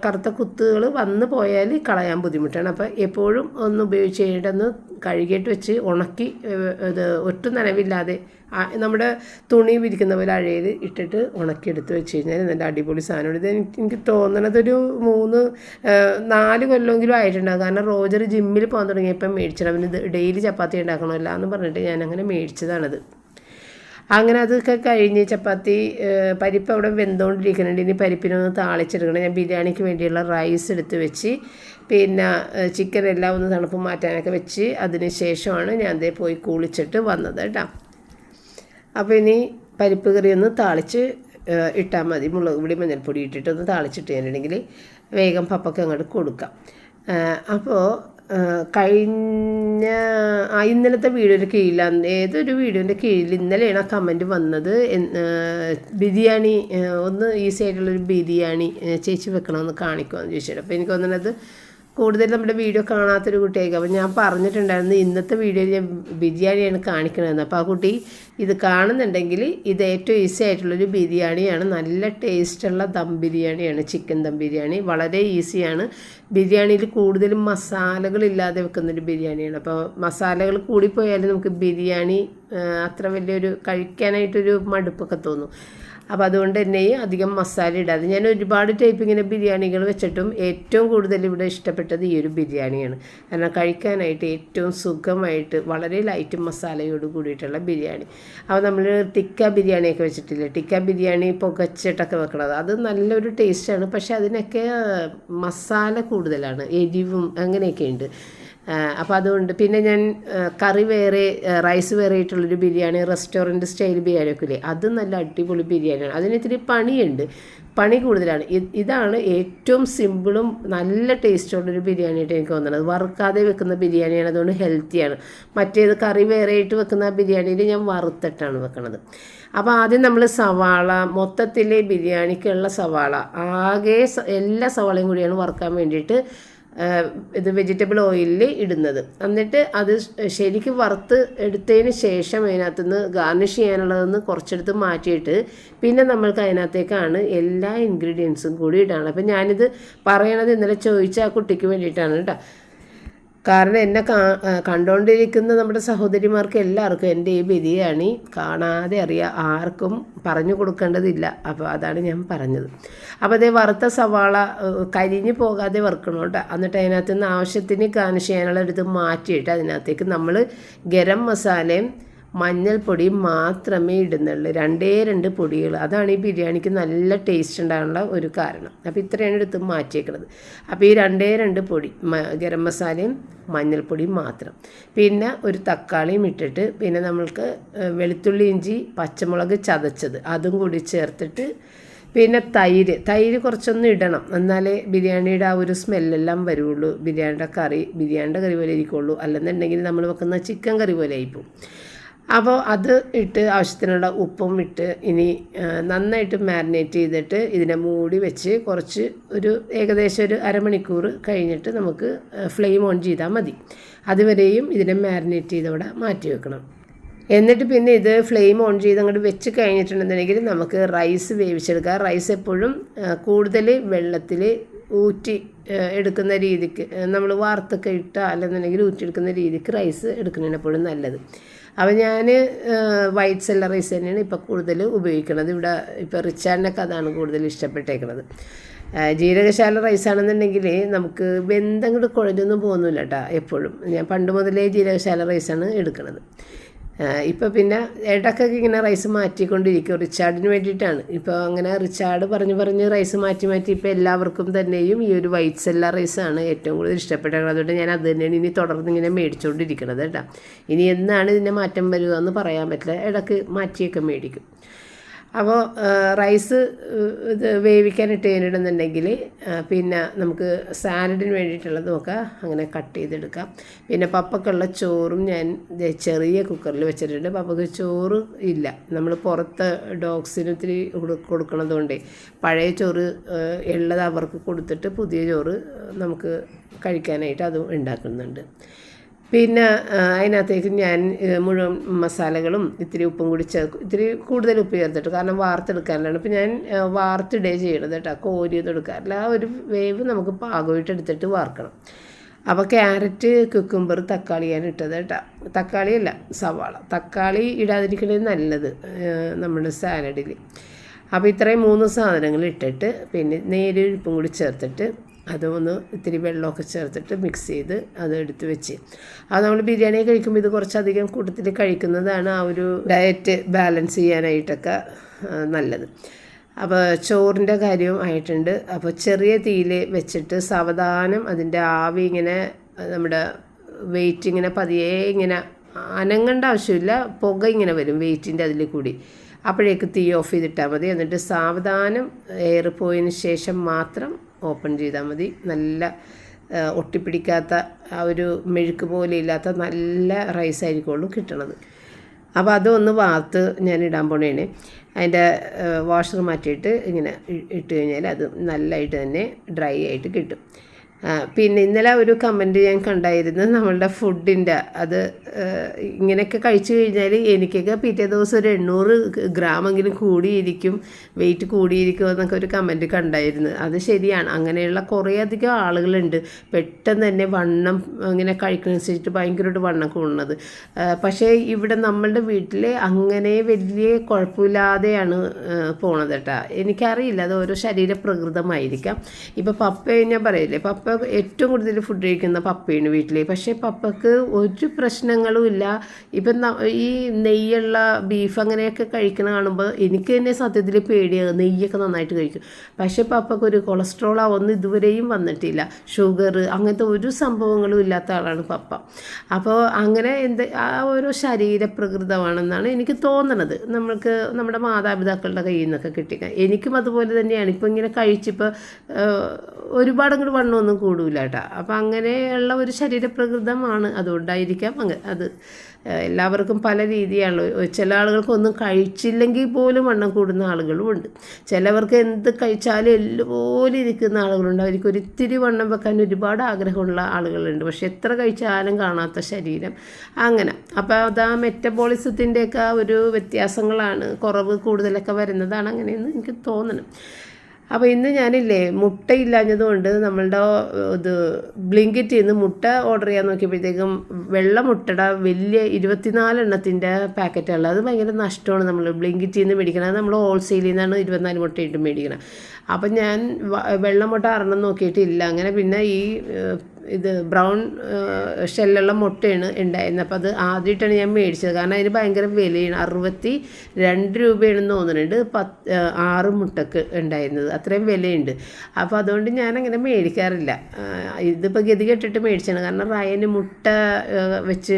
കറുത്ത കുത്തുകൾ വന്നു പോയാൽ കളയാൻ ബുദ്ധിമുട്ടാണ്. അപ്പോൾ എപ്പോഴും ഒന്ന് ഉപയോഗിച്ച് കഴിഞ്ഞിട്ടൊന്ന് കഴുകിയിട്ട് വെച്ച് ഉണക്കി ഇത് ഒട്ടും നനവില്ലാതെ നമ്മുടെ തുണി വിരിക്കുന്ന പോലെ അഴയിൽ ഇട്ടിട്ട് ഉണക്കിയെടുത്ത് വെച്ച് കഴിഞ്ഞാൽ നല്ല അടിപൊളി സാധനമാണ്. ഇത് എനിക്ക് എനിക്ക് തോന്നണത് ഒരു മൂന്ന് നാല് കൊല്ലമെങ്കിലും ആയിട്ടുണ്ടാകും കാരണം റോജർ ജിമ്മിൽ പോകാൻ തുടങ്ങിയപ്പം മേടിച്ചിട്ട് അവന് ഡെയിലി ചപ്പാത്തി ഉണ്ടാക്കണമല്ല എന്ന് പറഞ്ഞിട്ട് ഞാൻ അങ്ങനെ മേടിച്ചതാണത്. അങ്ങനെ അതൊക്കെ കഴിഞ്ഞ് ചപ്പാത്തി പരിപ്പ് അവിടെ വെന്തുകൊണ്ടിരിക്കുന്നുണ്ട്. ഇനി പരിപ്പിനൊന്ന് താളിച്ചെടുക്കണം. ഞാൻ ബിരിയാണിക്ക് വേണ്ടിയുള്ള റൈസ് എടുത്ത് വെച്ച് പിന്നെ ചിക്കൻ എല്ലാം ഒന്ന് തണുപ്പ് മാറ്റാനൊക്കെ വെച്ച് അതിന് ശേഷമാണ് ഞാൻ ദേ പോയി കുളിച്ചിട്ട് വന്നത് കേട്ടോ. അപ്പോൾ ഇനി പരിപ്പ് കറി ഒന്ന് താളിച്ച് ഇട്ടാൽ മതി. മുളക് പൊടി മഞ്ഞൾപ്പൊടി ഇട്ടിട്ട് ഒന്ന് താളിച്ചിട്ട് കഴിഞ്ഞിട്ടുണ്ടെങ്കിൽ വേഗം പപ്പക്ക് അങ്ങോട്ട് കൊടുക്കാം. അപ്പോൾ കഴിഞ്ഞ ആ ഇന്നലത്തെ വീഡിയോയുടെ കീഴിലാണ് ഏതൊരു വീഡിയോന്റെ കീഴിൽ ഇന്നലെയാണ് ആ കമന്റ് വന്നത്. ബിരിയാണി ഒന്ന് ഈസി ആയിട്ടുള്ളൊരു ബിരിയാണി ചേച്ചി വെക്കണമെന്ന് കാണിക്കുമെന്ന് ചോദിച്ചിട്ട്. അപ്പോൾ എനിക്ക് തോന്നുന്നത് കൂടുതൽ നമ്മുടെ വീഡിയോ കാണാത്തൊരു കുട്ടിയായിരിക്കും. അപ്പോൾ ഞാൻ പറഞ്ഞിട്ടുണ്ടായിരുന്നു ഇന്നത്തെ വീഡിയോയിൽ ഞാൻ ബിരിയാണിയാണ് കാണിക്കണമെന്ന് അപ്പോൾ ആ കുട്ടി ഇത് കാണുന്നുണ്ടെങ്കിൽ ഇത് ഏറ്റവും ഈസി ആയിട്ടുള്ളൊരു ബിരിയാണിയാണ്. നല്ല ടേസ്റ്റുള്ള ദം ബിരിയാണിയാണ് ചിക്കൻ ദം ബിരിയാണി. വളരെ ഈസിയാണ്. ബിരിയാണിയിൽ കൂടുതലും മസാലകളില്ലാതെ വെക്കുന്നൊരു ബിരിയാണിയാണ്. അപ്പോൾ മസാലകൾ കൂടിപ്പോയാലും നമുക്ക് ബിരിയാണി അത്ര വലിയൊരു കഴിക്കാനായിട്ടൊരു മടുപ്പൊക്കെ തോന്നും. അപ്പോൾ അതുകൊണ്ട് തന്നെ അധികം മസാല ഇടാതെ. ഞാൻ ഒരുപാട് ടൈപ്പ് ഇങ്ങനെ ബിരിയാണികൾ വെച്ചിട്ടും ഏറ്റവും കൂടുതൽ ഇവിടെ ഇഷ്ടപ്പെട്ടത് ഈ ഒരു ബിരിയാണിയാണ്. കാരണം കഴിക്കാനായിട്ട് ഏറ്റവും സുഖമായിട്ട് വളരെ ലൈറ്റ് മസാലയോട് കൂടിയിട്ടുള്ള ബിരിയാണി. അപ്പോൾ നമ്മൾ ടിക്ക ബിരിയാണിയൊക്കെ വെച്ചിട്ടില്ലേ? ടിക്ക ബിരിയാണി പുകച്ചിട്ടൊക്കെ വെക്കണത്. അത് നല്ലൊരു ടേസ്റ്റാണ് പക്ഷേ അതിനൊക്കെ മസാല കൂടുതലാണ്. എരിവും അങ്ങനെയൊക്കെ ഉണ്ട്. അപ്പോൾ അതുകൊണ്ട് പിന്നെ ഞാൻ കറി വേറെ റൈസ് വേറെ ആയിട്ടുള്ളൊരു ബിരിയാണി റെസ്റ്റോറന്റ് സ്റ്റൈൽ ബിരിയാണി ഒക്കെ ഇല്ലേ? അത് നല്ല അടിപൊളി ബിരിയാണിയാണ്. അതിന് ഇത്തിരി പണിയുണ്ട്. പണി കൂടുതലാണ്. ഇതാണ് ഏറ്റവും സിമ്പിളും നല്ല ടേസ്റ്റുള്ളൊരു ബിരിയാണിയായിട്ട് എനിക്ക് തോന്നുന്നത്. വറുക്കാതെ വെക്കുന്ന ബിരിയാണിയാണ് അതുകൊണ്ട് ഹെൽത്തിയാണ് മറ്റേത് കറി വേറെ ആയിട്ട് വെക്കുന്ന ബിരിയാണിയിൽ ഞാൻ വറുത്തിട്ടാണ് വെക്കുന്നത് അപ്പോൾ ആദ്യം നമ്മൾ സവാള മൊത്തത്തിലെ ബിരിയാണിക്കുള്ള സവാള. ആകെ എല്ലാ സവാളയും കൂടിയാണ് വറുക്കാൻ വേണ്ടിയിട്ട് ഇത് വെജിറ്റബിൾ ഓയിലിൽ ഇടുന്നത്. എന്നിട്ട് അത് ശരിക്കും വറുത്ത് എടുത്തതിന് ശേഷം അതിനകത്തുനിന്ന് ഗാർണിഷ് ചെയ്യാനുള്ളതെന്ന് കുറച്ചെടുത്ത് മാറ്റിയിട്ട് പിന്നെ നമ്മൾക്ക് അതിനകത്തേക്കാണ് എല്ലാ ഇൻഗ്രീഡിയൻസും കൂടി ഇടാണ് അപ്പം ഞാനിത് പറയണത് ഇന്നലെ ചോദിച്ച ആ കുട്ടിക്ക് വേണ്ടിയിട്ടാണ് കേട്ടോ. കാരണം എന്നെ കാ കണ്ടുകൊണ്ടിരിക്കുന്ന നമ്മുടെ സഹോദരിമാർക്ക് എല്ലാവർക്കും എന്റെ ഈ ബിരിയാണി കാണാതെ അറിയാം ആർക്കും പറഞ്ഞു കൊടുക്കേണ്ടതില്ല. അപ്പോൾ അതാണ് ഞാൻ പറഞ്ഞത്. അപ്പോൾ അതേ വറുത്ത സവാള കരിഞ്ഞു പോകാതെ വറുക്കണം കേട്ടോ. എന്നിട്ട് അതിനകത്ത് നിന്ന് ആവശ്യത്തിന് ഗാർണിഷ് ചെയ്യാനുള്ള എടുത്ത് മാറ്റിയിട്ട് അതിനകത്തേക്ക് നമ്മൾ ഗരം മസാലയും മഞ്ഞൾപ്പൊടിയും മാത്രമേ ഇടുന്നുള്ളൂ. രണ്ടേ രണ്ട് പൊടികൾ. അതാണ് ഈ ബിരിയാണിക്ക് നല്ല ടേസ്റ്റ് ഉണ്ടാകാനുള്ള ഒരു കാരണം. അപ്പോൾ ഇത്രയാണ് എടുത്ത് മാറ്റിയേക്കുന്നത് അപ്പോൾ ഈ രണ്ടേ രണ്ട് പൊടി ഗരം മസാലയും മഞ്ഞൾപ്പൊടിയും മാത്രം. പിന്നെ ഒരു തക്കാളിയും ഇട്ടിട്ട് പിന്നെ നമ്മൾക്ക് വെളുത്തുള്ളി ഇഞ്ചി പച്ചമുളക് ചതച്ചത്. അതും കൂടി ചേർത്തിട്ട് പിന്നെ തൈര്. തൈര് കുറച്ചൊന്ന് ഇടണം. എന്നാലേ ബിരിയാണിയുടെ ആ ഒരു സ്മെല്ലെല്ലാം വരുള്ളൂ. ബിരിയാണിയുടെ കറി ബിരിയാണിയുടെ കറി പോലെ ഇരിക്കുള്ളൂ. അല്ലെന്നുണ്ടെങ്കിൽ നമ്മൾ വെക്കുന്ന ചിക്കൻ കറി പോലെ ആയിപ്പോവും. അപ്പോൾ അത് ഇട്ട് ആവശ്യത്തിനുള്ള ഉപ്പും ഇട്ട് ഇനി നന്നായിട്ട് മാരിനേറ്റ് ചെയ്തിട്ട് ഇതിനെ മൂടി വെച്ച് കുറച്ച് ഒരു ഏകദേശം ഒരു അരമണിക്കൂർ കഴിഞ്ഞിട്ട് നമുക്ക് ഫ്ലെയിം ഓൺ ചെയ്താൽ മതി. അതുവരെയും ഇതിനെ മാരിനേറ്റ് ചെയ്തവിടെ മാറ്റി വെക്കണം. എന്നിട്ട് പിന്നെ ഇത് ഫ്ലെയിം ഓൺ ചെയ്ത് അങ്ങോട്ട് വെച്ച് കഴിഞ്ഞിട്ടുണ്ടെന്നുണ്ടെങ്കിൽ നമുക്ക് റൈസ് വേവിച്ചെടുക്കാം. റൈസ് എപ്പോഴും കൂടുതൽ വെള്ളത്തിൽ ഊറ്റി എടുക്കുന്ന രീതിക്ക് നമ്മൾ വാർത്തൊക്കെ ഇട്ടാൽ അല്ലെന്നുണ്ടെങ്കിൽ ഊറ്റിയെടുക്കുന്ന രീതിക്ക് റൈസ് എടുക്കുന്നതിന് എപ്പോഴും നല്ലത്. അപ്പോൾ ഞാൻ വൈറ്റ് സെല്ല റൈസ് തന്നെയാണ് ഇപ്പോൾ കൂടുതൽ ഉപയോഗിക്കുന്നത് ഇവിടെ ഇപ്പോൾ റിച്ചാർഡിനൊക്കെ അതാണ് കൂടുതൽ ഇഷ്ടപ്പെട്ടേക്കുന്നത് ജീരകശാല റൈസ് ആണെന്നുണ്ടെങ്കിൽ നമുക്ക് വെന്തങ്ങോട്ട് കുഴഞ്ഞൊന്നും പോകുന്നില്ല കേട്ടോ എപ്പോഴും. ഞാൻ പണ്ട് മുതലേ ജീരകശാല റൈസാണ് എടുക്കുന്നത് ഇപ്പോൾ പിന്നെ ഇടയ്ക്കൊക്കെ ഇങ്ങനെ റൈസ് മാറ്റിക്കൊണ്ടിരിക്കും. റിച്ചാർഡിന് വേണ്ടിയിട്ടാണ്. ഇപ്പോൾ അങ്ങനെ റിച്ചാർഡ് പറഞ്ഞ് പറഞ്ഞ് റൈസ് മാറ്റി മാറ്റി ഇപ്പോൾ എല്ലാവർക്കും തന്നെയും ഈ ഒരു വൈറ്റ് സെല്ല റൈസാണ് ഏറ്റവും കൂടുതൽ ഇഷ്ടപ്പെട്ടത്. അതുകൊണ്ട് ഞാൻ അത് തന്നെയാണ് ഇനി തുടർന്ന് ഇങ്ങനെ മേടിച്ചുകൊണ്ടിരിക്കുന്നത് കേട്ടോ. ഇനി എന്നാണ് ഇതിന്റെ മാറ്റം വരിക എന്ന് പറയാൻ പറ്റില്ല. ഇടയ്ക്ക് മാറ്റിയൊക്കെ മേടിക്കും. അപ്പോൾ റൈസ് ഇത് വേവിക്കാൻ ഇട്ട് പിന്നെ നമുക്ക് സാലഡിന് വേണ്ടിയിട്ടുള്ളതുമൊക്കെ അങ്ങനെ കട്ട് ചെയ്തെടുക്കാം. പിന്നെ പപ്പക്കുള്ള ചോറും ഞാൻ ചെറിയ കുക്കറിൽ വെച്ചിട്ടുണ്ട്. പപ്പക്ക് ചോറ് ഇല്ല. നമ്മൾ പുറത്ത് ഡോഗ്സിന് ഇത്തിരി കൊടു- കൊടുക്കണത് പഴയ ചോറ് ഉള്ളത് അവർക്ക് കൊടുത്തിട്ട് പുതിയ ചോറ് നമുക്ക് കഴിക്കാനായിട്ട് അതും ഉണ്ടാക്കുന്നുണ്ട്. പിന്നെ അതിനകത്തേക്ക് ഞാൻ മുഴുവൻ മസാലകളും ഇത്തിരി ഉപ്പും കൂടി ചേർക്കും. ഇത്തിരി കൂടുതൽ ഉപ്പ് ചേർത്തിട്ട് കാരണം വാർത്തെടുക്കാനാണ്. ഇപ്പം ഞാൻ വാർത്തിടേ ചെയ്യണത് കേട്ടോ. കോരിയൊന്നും എടുക്കാറില്ല. ആ ഒരു വേവ് നമുക്ക് പാകമായിട്ട് എടുത്തിട്ട് വാർക്കണം. അപ്പോൾ ക്യാരറ്റ് കുക്കുംബർ ഞാൻ ഇട്ടത് കേട്ടോ. തക്കാളിയല്ല സവാള. തക്കാളി ഇടാതിരിക്കണത് നല്ലത് നമ്മുടെ സാലഡിൽ അപ്പോൾ ഇത്രയും മൂന്ന് സാധനങ്ങൾ ഇട്ടിട്ട് പിന്നെ നേരിയ ഉപ്പും കൂടി ചേർത്തിട്ട് അതൊന്ന് ഇത്തിരി വെള്ളമൊക്കെ ചേർത്തിട്ട് മിക്സ് ചെയ്ത് അത് എടുത്ത് വെച്ച്. അത് നമ്മൾ ബിരിയാണി കഴിക്കുമ്പോൾ ഇത് കുറച്ചധികം കൂട്ടത്തിൽ കഴിക്കുന്നതാണ് ആ ഒരു ഡയറ്റ് ബാലൻസ് ചെയ്യാനായിട്ടൊക്കെ നല്ലത്. അപ്പോൾ ചോറിന്റെ കാര്യവും ആയിട്ടുണ്ട്. അപ്പോൾ ചെറിയ തീയിൽ വെച്ചിട്ട് സാവധാനം അതിന്റെ ആവി ഇങ്ങനെ നമ്മുടെ വെയിറ്റ് ഇങ്ങനെ പതിയെ ഇങ്ങനെ അനങ്ങേണ്ട ആവശ്യമില്ല. പുക ഇങ്ങനെ വരും വെയിറ്റിന്റെ അതിൽ കൂടി. അപ്പോഴേക്ക് തീ ഓഫ് ചെയ്തിട്ടാൽ മതി. എന്നിട്ട് സാവധാനം എയർ പോയതിന് ശേഷം മാത്രം ഓപ്പൺ ചെയ്താൽ മതി. നല്ല ഒട്ടിപ്പിടിക്കാത്ത ആ ഒരു മെഴുക്ക് പോലെ ഇല്ലാത്ത നല്ല റൈസ് ആയിരിക്കുള്ളൂ കിട്ടണത്. അപ്പോൾ അതൊന്ന് വാർത്ത് ഞാൻ ഇടാൻ പോണേണ്. അതിന്റെ വാഷർ മാറ്റിയിട്ട് ഇങ്ങനെ ഇട്ട് കഴിഞ്ഞാൽ അത് നല്ലതായിട്ട് തന്നെ ഡ്രൈ ആയിട്ട് കിട്ടും. പിന്നെ ഇന്നലെ ഒരു കമന്റ് ഞാൻ കണ്ടായിരുന്നു നമ്മളുടെ ഫുഡിന്റെ അത് ഇങ്ങനെയൊക്കെ കഴിച്ചു കഴിഞ്ഞാൽ എനിക്കൊക്കെ പിറ്റേ ദിവസം ഒരു എണ്ണൂറ് ഗ്രാമെങ്കിലും കൂടിയിരിക്കും വെയിറ്റ് കൂടിയിരിക്കും എന്നൊക്കെ ഒരു കമന്റ് കണ്ടായിരുന്നു. അത് ശരിയാണ്. അങ്ങനെയുള്ള കുറേ അധികം ആളുകളുണ്ട്. പെട്ടെന്ന് തന്നെ വണ്ണം ഇങ്ങനെ കഴിക്കുന്നതനുസരിച്ചിട്ട് ഭയങ്കരമായിട്ട് വണ്ണം കൂടുന്നത്. പക്ഷേ ഇവിടെ നമ്മളുടെ വീട്ടിൽ അങ്ങനെ വലിയ കുഴപ്പമില്ലാതെയാണ് പോണത് കേട്ടോ. എനിക്കറിയില്ല. അത് ഓരോ ശരീര പ്രകൃതമായിരിക്കാം ഇപ്പോൾ പപ്പ ഞാൻ പറയില്ലേ പപ്പ ഏറ്റവും കൂടുതൽ ഫുഡ് കഴിക്കുന്ന പപ്പയാണ് വീട്ടിൽ പക്ഷേ പപ്പക്ക് ഒരു പ്രശ്നങ്ങളും ഇല്ല. ഇപ്പം ഈ നെയ്യുള്ള ബീഫ് അങ്ങനെയൊക്കെ കഴിക്കണ കാണുമ്പോൾ എനിക്ക് തന്നെ സത്യത്തിൽ പേടിയാകും നെയ്യൊക്കെ നന്നായിട്ട് കഴിക്കും. പക്ഷേ പപ്പക്ക് ഒരു കൊളസ്ട്രോൾ ആവുന്ന ഇതുവരെയും വന്നിട്ടില്ല. ഷുഗർ അങ്ങനത്തെ ഒരു സംഭവങ്ങളും ഇല്ലാത്ത ആളാണ് പപ്പ. അപ്പോൾ അങ്ങനെ എന്ത് ആ ഓരോ ശരീരപ്രകൃതമാണെന്നാണ് എനിക്ക് തോന്നണത്. നമ്മൾക്ക് നമ്മുടെ മാതാപിതാക്കളുടെ കയ്യിൽ നിന്നൊക്കെ കിട്ടിക്കാം എനിക്കും അതുപോലെ തന്നെയാണ്. ഇപ്പോൾ ഇങ്ങനെ കഴിച്ചിപ്പോൾ ഒരുപാട് അങ്ങോട്ട് വണ്ണമൊന്നും കൂടൂല കേട്ടോ അപ്പം അങ്ങനെയുള്ള ഒരു ശരീരപ്രകൃതമാണ് അതുകൊണ്ടായിരിക്കാം അങ്ങ് അത്. എല്ലാവർക്കും പല രീതിയാണ് ചില ആളുകൾക്ക് ഒന്നും കഴിച്ചില്ലെങ്കിൽ പോലും വണ്ണം കൂടുന്ന ആളുകളും ഉണ്ട് ചിലവർക്ക് എന്ത് കഴിച്ചാലും എല്ലുപോലെ ഇരിക്കുന്ന ആളുകളുണ്ട്. അവർക്ക് ഒരിത്തിരി വണ്ണം വെക്കാൻ ഒരുപാട് ആഗ്രഹമുള്ള ആളുകളുണ്ട്. പക്ഷെ എത്ര കഴിച്ചാലും കാണാത്ത ശരീരം. അങ്ങനെ. അപ്പോൾ അത് ആ മെറ്റബോളിസത്തിന്റെയൊക്കെ ഒരു വ്യത്യാസങ്ങളാണ്. കുറവ് കൂടുതലൊക്കെ വരുന്നതാണ് അങ്ങനെയെന്ന് എനിക്ക് തോന്നണം. അപ്പോൾ ഇന്ന് ഞാനില്ലേ മുട്ട ഇല്ലാഞ്ഞതുകൊണ്ട് നമ്മളുടെ ഇത് ബ്ലിങ്കിറ്റ് നിന്ന് മുട്ട ഓർഡർ ചെയ്യാൻ നോക്കിയപ്പോഴത്തേക്കും വെള്ള മുട്ടയുടെ വലിയ ഇരുപത്തിനാല് എണ്ണത്തിന്റെ പാക്കറ്റുള്ളത് അത് ഭയങ്കര നഷ്ടമാണ് നമ്മൾ ബ്ലിങ്കിറ്റിൽ നിന്ന് മേടിക്കണം. നമ്മൾ ഹോൾസെയിലിൽ നിന്നാണ് ഇരുപത്തിനാല് മുട്ടയിട്ട് മേടിക്കണം. അപ്പം ഞാൻ വെള്ളമുട്ട വെള്ള മുട്ട അറണം നോക്കിയിട്ടില്ല. അങ്ങനെ പിന്നെ ഈ ഇത് ബ്രൗൺ ഷെല്ലുള്ള മുട്ടയാണ് ഉണ്ടായിരുന്നത്. അപ്പോൾ അത് ആദ്യമായിട്ടാണ് ഞാൻ മേടിച്ചത്. കാരണം അതിന് ഭയങ്കര വിലയാണ്. അറുപത്തി രണ്ട് രൂപയാണെന്ന് തോന്നുന്നുണ്ട്. പത്ത് ആറ് മുട്ടക്ക് ഉണ്ടായിരുന്നത്. അത്രയും വിലയുണ്ട്. അപ്പോൾ അതുകൊണ്ട് ഞാൻ അങ്ങനെ മേടിക്കാറില്ല. ഇതിപ്പോൾ ഗതി കെട്ടിട്ട് മേടിച്ചാണ്. കാരണം റയന് മുട്ട വെച്ച്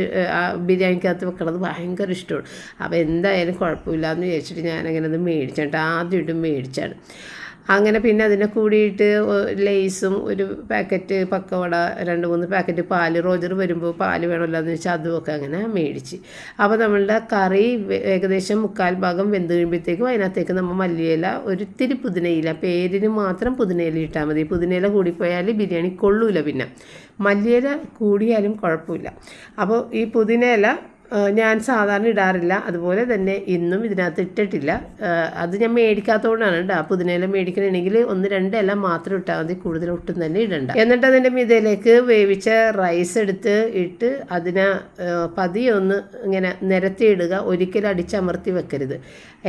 ബിരിയാണിക്കകത്ത് വെക്കണത് ഭയങ്കര ഇഷ്ടമാണ്. അപ്പോൾ എന്തായാലും കുഴപ്പമില്ല എന്ന് വിചാരിച്ചിട്ട് ഞാനങ്ങനെ അത് മേടിച്ചിട്ട് ആദ്യമായിട്ട് മേടിച്ചാണ് അങ്ങനെ പിന്നെ അതിനെ കൂടിയിട്ട് ലേസും ഒരു പാക്കറ്റ് പക്കവട രണ്ട് മൂന്ന് പാക്കറ്റ് പാൽ റോജർ വരുമ്പോൾ പാൽ വേണമല്ലോ എന്ന് വെച്ചാൽ അതുമൊക്കെ അങ്ങനെ മേടിച്ച്. അപ്പോൾ നമ്മളുടെ കറി ഏകദേശം മുക്കാൽ ഭാഗം വെന്ത് കഴിയുമ്പോഴത്തേക്കും അതിനകത്തേക്ക് നമ്മൾ മല്ലിയില ഒരിത്തിരി പുതിനയില പേരിന് മാത്രം പുതിനയില ഇട്ടാൽ മതി. പുതിനയില കൂടിപ്പോയാൽ ബിരിയാണി കൊള്ളൂല പിന്നെ. മല്ലിയില കൂടിയാലും കുഴപ്പമില്ല. അപ്പോൾ ഈ പുതിനയില ഞാൻ സാധാരണ ഇടാറില്ല. അതുപോലെ തന്നെ ഇന്നും ഇതിനകത്ത് ഇട്ടിട്ടില്ല. അത് ഞാൻ മേടിക്കാത്തതുകൊണ്ടാണ് കേട്ടോ. പുതിനയില മേടിക്കണമെങ്കിൽ ഒന്ന് രണ്ട് ഇല മാത്രം ഇട്ടാൽ മതി. കൂടുതൽ ഒട്ടും തന്നെ ഇടണ്ട. എന്നിട്ട് അതിന്റെ മീതയിലേക്ക് വേവിച്ച റൈസ് എടുത്ത് ഇട്ട് അതിനെ പതിയൊന്ന് ഇങ്ങനെ നിരത്തിയിടുക ഒരിക്കലും അടിച്ചമർത്തി വെക്കരുത്.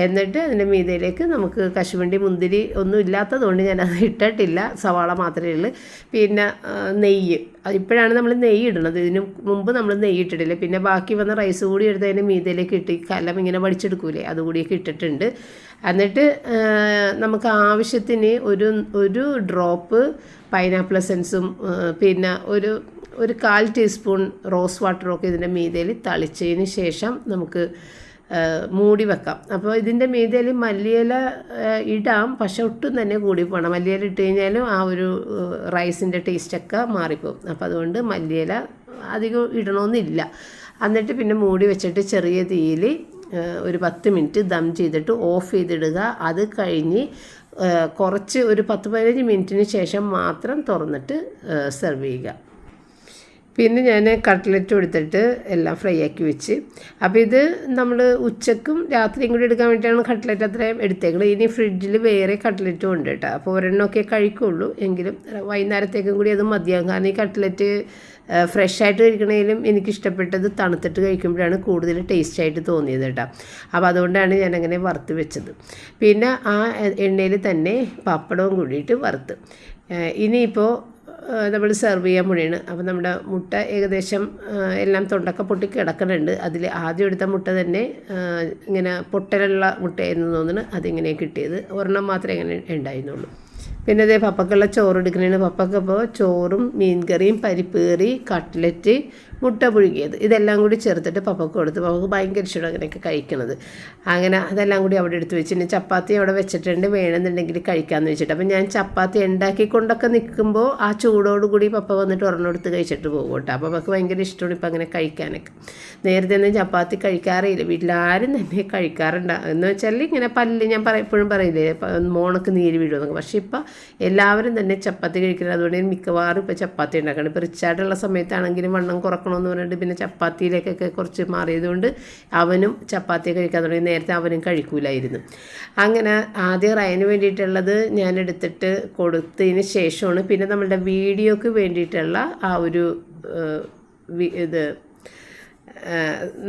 എന്നിട്ട് അതിന്റെ മീതയിലേക്ക് നമുക്ക് കശുവണ്ടി മുന്തിരി ഒന്നും ഇല്ലാത്തതുകൊണ്ട് ഞാൻ അത് ഇട്ടിട്ടില്ല. സവാള മാത്രമേ ഉള്ളൂ. പിന്നെ നെയ്യ്. ഇപ്പോഴാണ് നമ്മൾ നെയ്യ് ഇടുന്നത്. ഇതിന് മുമ്പ് നമ്മൾ നെയ്യ് ഇട്ടിട്ടില്ല. പിന്നെ ബാക്കി വന്ന റൈസ് കൂടി എടുത്ത് അതിന്റെ മീതയിലേക്ക് ഇട്ട് കലം ഇങ്ങനെ വടിച്ചെടുക്കൂലേ അതുകൂടിയൊക്കെ ഇട്ടിട്ടുണ്ട്. എന്നിട്ട് നമുക്ക് ആവശ്യത്തിന് ഒരു ഒരു ഡ്രോപ്പ് പൈനാപ്പിൾ എസൻസും പിന്നെ ഒരു ഒരു കാൽ ടീസ്പൂൺ റോസ് വാട്ടറും ഒക്കെ ഇതിന്റെ മീതയിൽ തളിച്ചതിന് ശേഷം നമുക്ക് മൂടി വെക്കാം. അപ്പോൾ ഇതിന്റെ മീതയിൽ മല്ലിയില ഇടാം. പക്ഷെ ഒട്ടും തന്നെ കൂടി പോകണം മല്ലിയില ഇട്ട് കഴിഞ്ഞാലും ആ ഒരു റൈസിന്റെ ടേസ്റ്റൊക്കെ മാറിപ്പോകും അപ്പോൾ അതുകൊണ്ട് മല്ലിയില അധികം ഇടണമെന്നില്ല എന്നിട്ട് പിന്നെ മൂടി വെച്ചിട്ട് ചെറിയ തീയിൽ ഒരു പത്ത് മിനിറ്റ് ദം ചെയ്തിട്ട് ഓഫ് ചെയ്തിടുക. അത് കഴിഞ്ഞ് കുറച്ച് ഒരു പത്ത് പതിനഞ്ച് മിനിറ്റിന് ശേഷം മാത്രം തുറന്നിട്ട് സെർവ് ചെയ്യുക. പിന്നെ ഞാൻ കട്ട്ലറ്റും എടുത്തിട്ട് എല്ലാം ഫ്രൈ ആക്കി വെച്ച്. അപ്പോൾ ഇത് നമ്മൾ ഉച്ചക്കും രാത്രിയും കൂടി എടുക്കാൻ വേണ്ടിയിട്ടാണ് കട്ട്ലറ്റ് അത്രയും എടുത്തേക്കുന്നത് ഇനി ഫ്രിഡ്ജിൽ വേറെ കട്ട്ലറ്റും ഉണ്ട് കേട്ടോ. അപ്പോൾ ഒരെണ്ണമൊക്കെ കഴിക്കുള്ളൂ. എങ്കിലും വൈകുന്നേരത്തേക്കും കൂടി അത് മതിയാകും. കാരണം ഈ കട്ട്ലറ്റ് ഫ്രഷ് ആയിട്ട് കഴിക്കണേലും എനിക്കിഷ്ടപ്പെട്ടത് തണുത്തിട്ട് കഴിക്കുമ്പോഴാണ് കൂടുതൽ ടേസ്റ്റ് ആയിട്ട് തോന്നിയത് കേട്ടോ. അപ്പോൾ അതുകൊണ്ടാണ് ഞാൻ അങ്ങനെ വറുത്ത് വെച്ചത്. പിന്നെ ആ എണ്ണയിൽ തന്നെ പപ്പടവും കൂടിയിട്ട് വറുത്ത്. ഇനിയിപ്പോൾ നമ്മൾ സെർവ് ചെയ്യാൻ മുഴിയാണ് അപ്പോൾ നമ്മുടെ മുട്ട ഏകദേശം എല്ലാം തൊണ്ടൊക്കെ പൊട്ടി കിടക്കുന്നുണ്ട്. അതിൽ ആദ്യം എടുത്ത മുട്ട തന്നെ ഇങ്ങനെ പൊട്ടലുള്ള മുട്ടയായിരുന്നു തോന്നുന്നു. അതിങ്ങനെ കിട്ടിയത്. ഒരെണ്ണം മാത്രമേ ഇങ്ങനെ ഉണ്ടായിരുന്നുള്ളൂ. പിന്നെ അതേ പപ്പക്കുള്ള ചോറ് എടുക്കണേണ് പപ്പക്കപ്പോൾ ചോറും മീൻകറിയും പരിപ്പ് കറി കട്ട്ലറ്റ് മുട്ട പുഴുകിയത് ഇതെല്ലാം കൂടി ചേർത്തിട്ട് പപ്പക്ക് കൊടുത്ത് പപ്പക്ക് ഭയങ്കര ഇഷ്ടമാണ് അങ്ങനെയൊക്കെ കഴിക്കണത്. അങ്ങനെ അതെല്ലാം കൂടി അവിടെ എടുത്ത് വെച്ച് പിന്നെ ചപ്പാത്തി അവിടെ വെച്ചിട്ടുണ്ട്. വേണമെന്നുണ്ടെങ്കിൽ കഴിക്കാമെന്ന് വെച്ചിട്ട്. അപ്പം ഞാൻ ചപ്പാത്തി ഉണ്ടാക്കിക്കൊണ്ടൊക്കെ നിൽക്കുമ്പോൾ ആ ചൂടോടുകൂടി പപ്പ വന്നിട്ട് ഒരെണ്ണം എടുത്ത് കഴിച്ചിട്ട് പോകും കേട്ടോ. അപ്പോൾ പപ്പക്ക് ഭയങ്കര ഇഷ്ടമാണ് ഇപ്പം അങ്ങനെ കഴിക്കാനൊക്കെ. നേരത്തെ ഒന്നും ചപ്പാത്തി കഴിക്കാറില്ല വീട്ടിലാരും തന്നെ കഴിക്കാറുണ്ട്. എന്ന് വെച്ചാൽ ഇങ്ങനെ പല്ല് ഞാൻ പറ എപ്പോഴും പറയില്ലേ മോണക്ക് നീര് വീഴുമെന്നൊക്കെ. പക്ഷേ ഇപ്പം എല്ലാവരും തന്നെ ചപ്പാത്തി കഴിക്കുന്നത് അതുകൊണ്ട് മിക്കവാറും ഇപ്പോൾ ചപ്പാത്തി ഉണ്ടാക്കണം ഇപ്പോൾ റിച്ചാർഡുള്ള സമയത്താണെങ്കിലും വണ്ണം കുറക്കണമെന്ന് പറഞ്ഞിട്ട് പിന്നെ ചപ്പാത്തിയിലേക്കൊക്കെ കുറച്ച് മാറിയതുകൊണ്ട് അവനും ചപ്പാത്തി കഴിക്കാൻ തുടങ്ങി. നേരത്തെ അവനും കഴിക്കൂലായിരുന്നു. അങ്ങനെ ആദ്യം റയന് വേണ്ടിയിട്ടുള്ളത് ഞാൻ എടുത്തിട്ട് കൊടുത്തതിന് ശേഷമാണ് പിന്നെ നമ്മളുടെ വീഡിയോക്ക് വേണ്ടിയിട്ടുള്ള ആ ഒരു ഇത്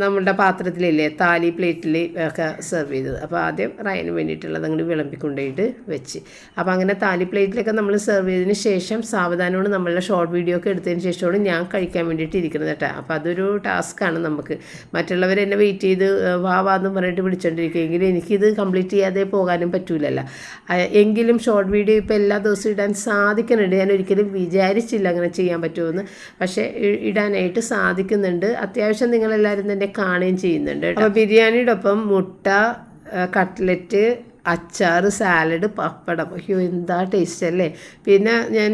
നമ്മുടെ പാത്രത്തിലില്ലേ താലി പ്ലേറ്റിൽ ഒക്കെ സെർവ് ചെയ്തത്. അപ്പോൾ ആദ്യം റയന് വേണ്ടിയിട്ടുള്ളത് അങ്ങോട്ട് വിളമ്പിക്കൊണ്ടുപോയിട്ട് വെച്ച്. അപ്പോൾ അങ്ങനെ താലി പ്ലേറ്റിലൊക്കെ നമ്മൾ സെർവ് ചെയ്തതിന് ശേഷം സാവധാനമാണ് നമ്മളുടെ ഷോർട്ട് വീഡിയോ ഒക്കെ എടുത്തതിന് ശേഷമാണ് ഞാൻ കഴിക്കാൻ വേണ്ടിയിട്ട് ഇരിക്കുന്നത് കേട്ടോ. അപ്പോൾ അതൊരു ടാസ്ക്കാണ് നമുക്ക്. മറ്റുള്ളവർ എന്നെ വെയിറ്റ് ചെയ്ത് വാ വാ എന്ന് പറഞ്ഞിട്ട് വിളിച്ചോണ്ടിരിക്കുമെങ്കിൽ എനിക്കിത് കംപ്ലീറ്റ് ചെയ്യാതെ പോകാനും പറ്റൂലല്ലോ. എങ്കിലും ഷോർട്ട് വീഡിയോ ഇപ്പോൾ എല്ലാ ദിവസവും ഇടാൻ സാധിക്കുന്നുണ്ട്. ഞാൻ ഒരിക്കലും വിചാരിച്ചില്ല അങ്ങനെ ചെയ്യാൻ പറ്റുമെന്ന്. പക്ഷേ ഇടാനായിട്ട് സാധിക്കുന്നുണ്ട്. അത്യാവശ്യം നിങ്ങളെല്ലാവരും തന്നെ കാണുകയും ചെയ്യുന്നുണ്ട് അപ്പോൾ ബിരിയാണിയുടെ ഒപ്പം മുട്ട കട്ട്ലറ്റ് അച്ചാർ സാലഡ് പപ്പടം. അയ്യോ എന്താ ടേസ്റ്റ് അല്ലേ? പിന്നെ ഞാൻ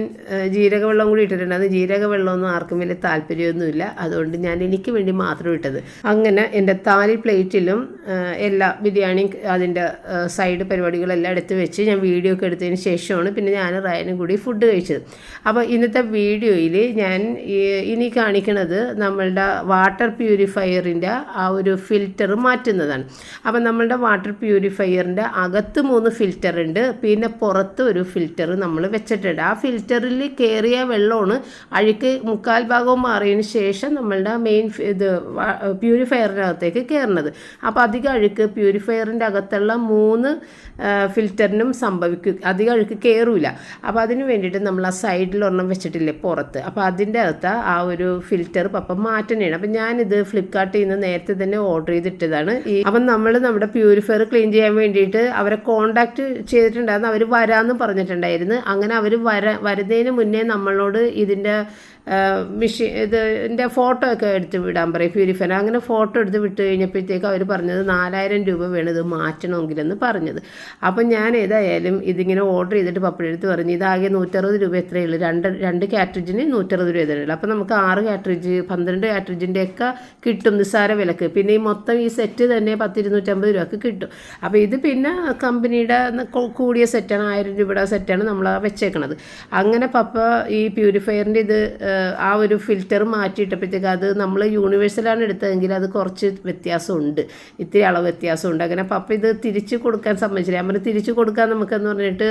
ജീരക ജീരകവെള്ളം കൂടി ഇട്ടിട്ടുണ്ട് അത് ജീരകവെള്ളമൊന്നും ആർക്കും വലിയ താല്പര്യമൊന്നുമില്ല. അതുകൊണ്ട് ഞാൻ എനിക്ക് വേണ്ടി മാത്രം ഇട്ടത്. അങ്ങനെ എന്റെ താലി പ്ലേറ്റിലും എല്ലാ ബിരിയാണി അതിന്റെ സൈഡ് പരിപാടികളെല്ലാം എടുത്ത് വെച്ച് ഞാൻ വീഡിയോ ഒക്കെ എടുത്തതിന് ശേഷമാണ് പിന്നെ ഞാൻ റയനും കൂടി ഫുഡ് കഴിച്ചത്. അപ്പോൾ ഇന്നത്തെ വീഡിയോയിൽ ഞാൻ ഇനി കാണിക്കുന്നത് നമ്മളുടെ വാട്ടർ പ്യൂരിഫയറിന്റെ ആ ഒരു ഫിൽറ്റർ മാറ്റുന്നതാണ്. അപ്പോൾ നമ്മളുടെ വാട്ടർ പ്യൂരിഫയറിന്റെ അകത്ത് മൂന്ന് ഫിൽറ്റർ ഉണ്ട്. പിന്നെ പുറത്ത് ഒരു ഫിൽറ്റർ നമ്മൾ വെച്ചിട്ടുണ്ട്. ആ ഫിൽറ്ററിൽ കയറിയ വെള്ളമാണ് അഴുക്ക് മുക്കാൽ ഭാഗവും മാറിയതിന് ശേഷം നമ്മളുടെ മെയിൻ ഇത് പ്യൂരിഫയറിനകത്തേക്ക് കയറുന്നത് അപ്പോൾ അധിക അഴുക്ക് പ്യൂരിഫയറിന്റെ അകത്തുള്ള മൂന്ന് ഫിൽറ്ററിനും സംഭവിക്കും അധിക അഴുക്ക് കയറൂല അപ്പോൾ അതിന് വേണ്ടിയിട്ട് നമ്മൾ ആ സൈഡിൽ ഒരെണ്ണം വെച്ചിട്ടില്ലേ പുറത്ത്. അപ്പോൾ അതിന്റെ അകത്ത് ആ ഒരു ഫിൽറ്റർ പപ്പം മാറ്റണേണ്. അപ്പം ഞാനിത് ഫ്ലിപ്കാർട്ടിൽ നിന്ന് നേരത്തെ തന്നെ ഓർഡർ ചെയ്തിട്ടതാണ്. ഈ അപ്പം നമ്മൾ നമ്മുടെ പ്യൂരിഫയർ ക്ലീൻ ചെയ്യാൻ വേണ്ടിയിട്ട് അവരെ കോണ്ടാക്ട് ചെയ്തിട്ടുണ്ടായിരുന്നു. അവർ വരാമെന്ന് പറഞ്ഞിട്ടുണ്ടായിരുന്നു. അങ്ങനെ അവർ വര വരുന്നതിന് മുന്നേ നമ്മളോട് ഇതിന്റെ മെഷീൻ ഇതിന്റെ ഫോട്ടോ ഒക്കെ എടുത്ത് വിടാൻ പറയും പ്യൂരിഫയർ അങ്ങനെ ഫോട്ടോ എടുത്ത് വിട്ട് കഴിഞ്ഞപ്പോഴത്തേക്ക് അവർ പറഞ്ഞത് നാലായിരം രൂപ വേണം ഇത് മാറ്റണമെങ്കിലെന്ന് പറഞ്ഞത്. അപ്പം ഞാൻ ഏതായാലും ഇതിങ്ങനെ ഓർഡർ ചെയ്തിട്ട് പപ്പഴെടുത്ത് പറഞ്ഞു ഇതാകെ നൂറ്ററുപത് രൂപ എത്രയേ ഉള്ളൂ. രണ്ട് രണ്ട് കാട്രിഡ്ജിന് നൂറ്ററുപത് രൂപ ഉള്ളൂ. അപ്പം നമുക്ക് ആറ് കാട്രിഡ്ജ് പന്ത്രണ്ട് കാറ്ററിജിന്റെ ഒക്കെ കിട്ടും നിസ്സാര വിലക്ക്. പിന്നെ ഈ മൊത്തം ഈ സെറ്റ് തന്നെ പത്തിരുന്നൂറ്റമ്പത് രൂപക്ക് കിട്ടും. അപ്പോൾ ഇത് പിന്നെ കമ്പനിയുടെ കൂടിയ സെറ്റാണ് ആയിരം രൂപയുടെ സെറ്റാണ് നമ്മൾ വെച്ചേക്കണത്. അങ്ങനെ പപ്പ ഈ പ്യൂരിഫയറിന്റെ ഇത് ആ ഒരു ഫിൽറ്റർ മാറ്റിയിട്ടപ്പോഴത്തേക്ക് അത് നമ്മൾ യൂണിവേഴ്സലാണ് എടുത്തതെങ്കിൽ അത് കുറച്ച് വ്യത്യാസമുണ്ട്. ഇത്തിരി അളവ് വ്യത്യാസമുണ്ട്. അങ്ങനെ പപ്പ ഇത് തിരിച്ച് കൊടുക്കാൻ സമ്മതിച്ചില്ല. അമ്മ തിരിച്ച് കൊടുക്കാൻ നമുക്കെന്ന് പറഞ്ഞിട്ട്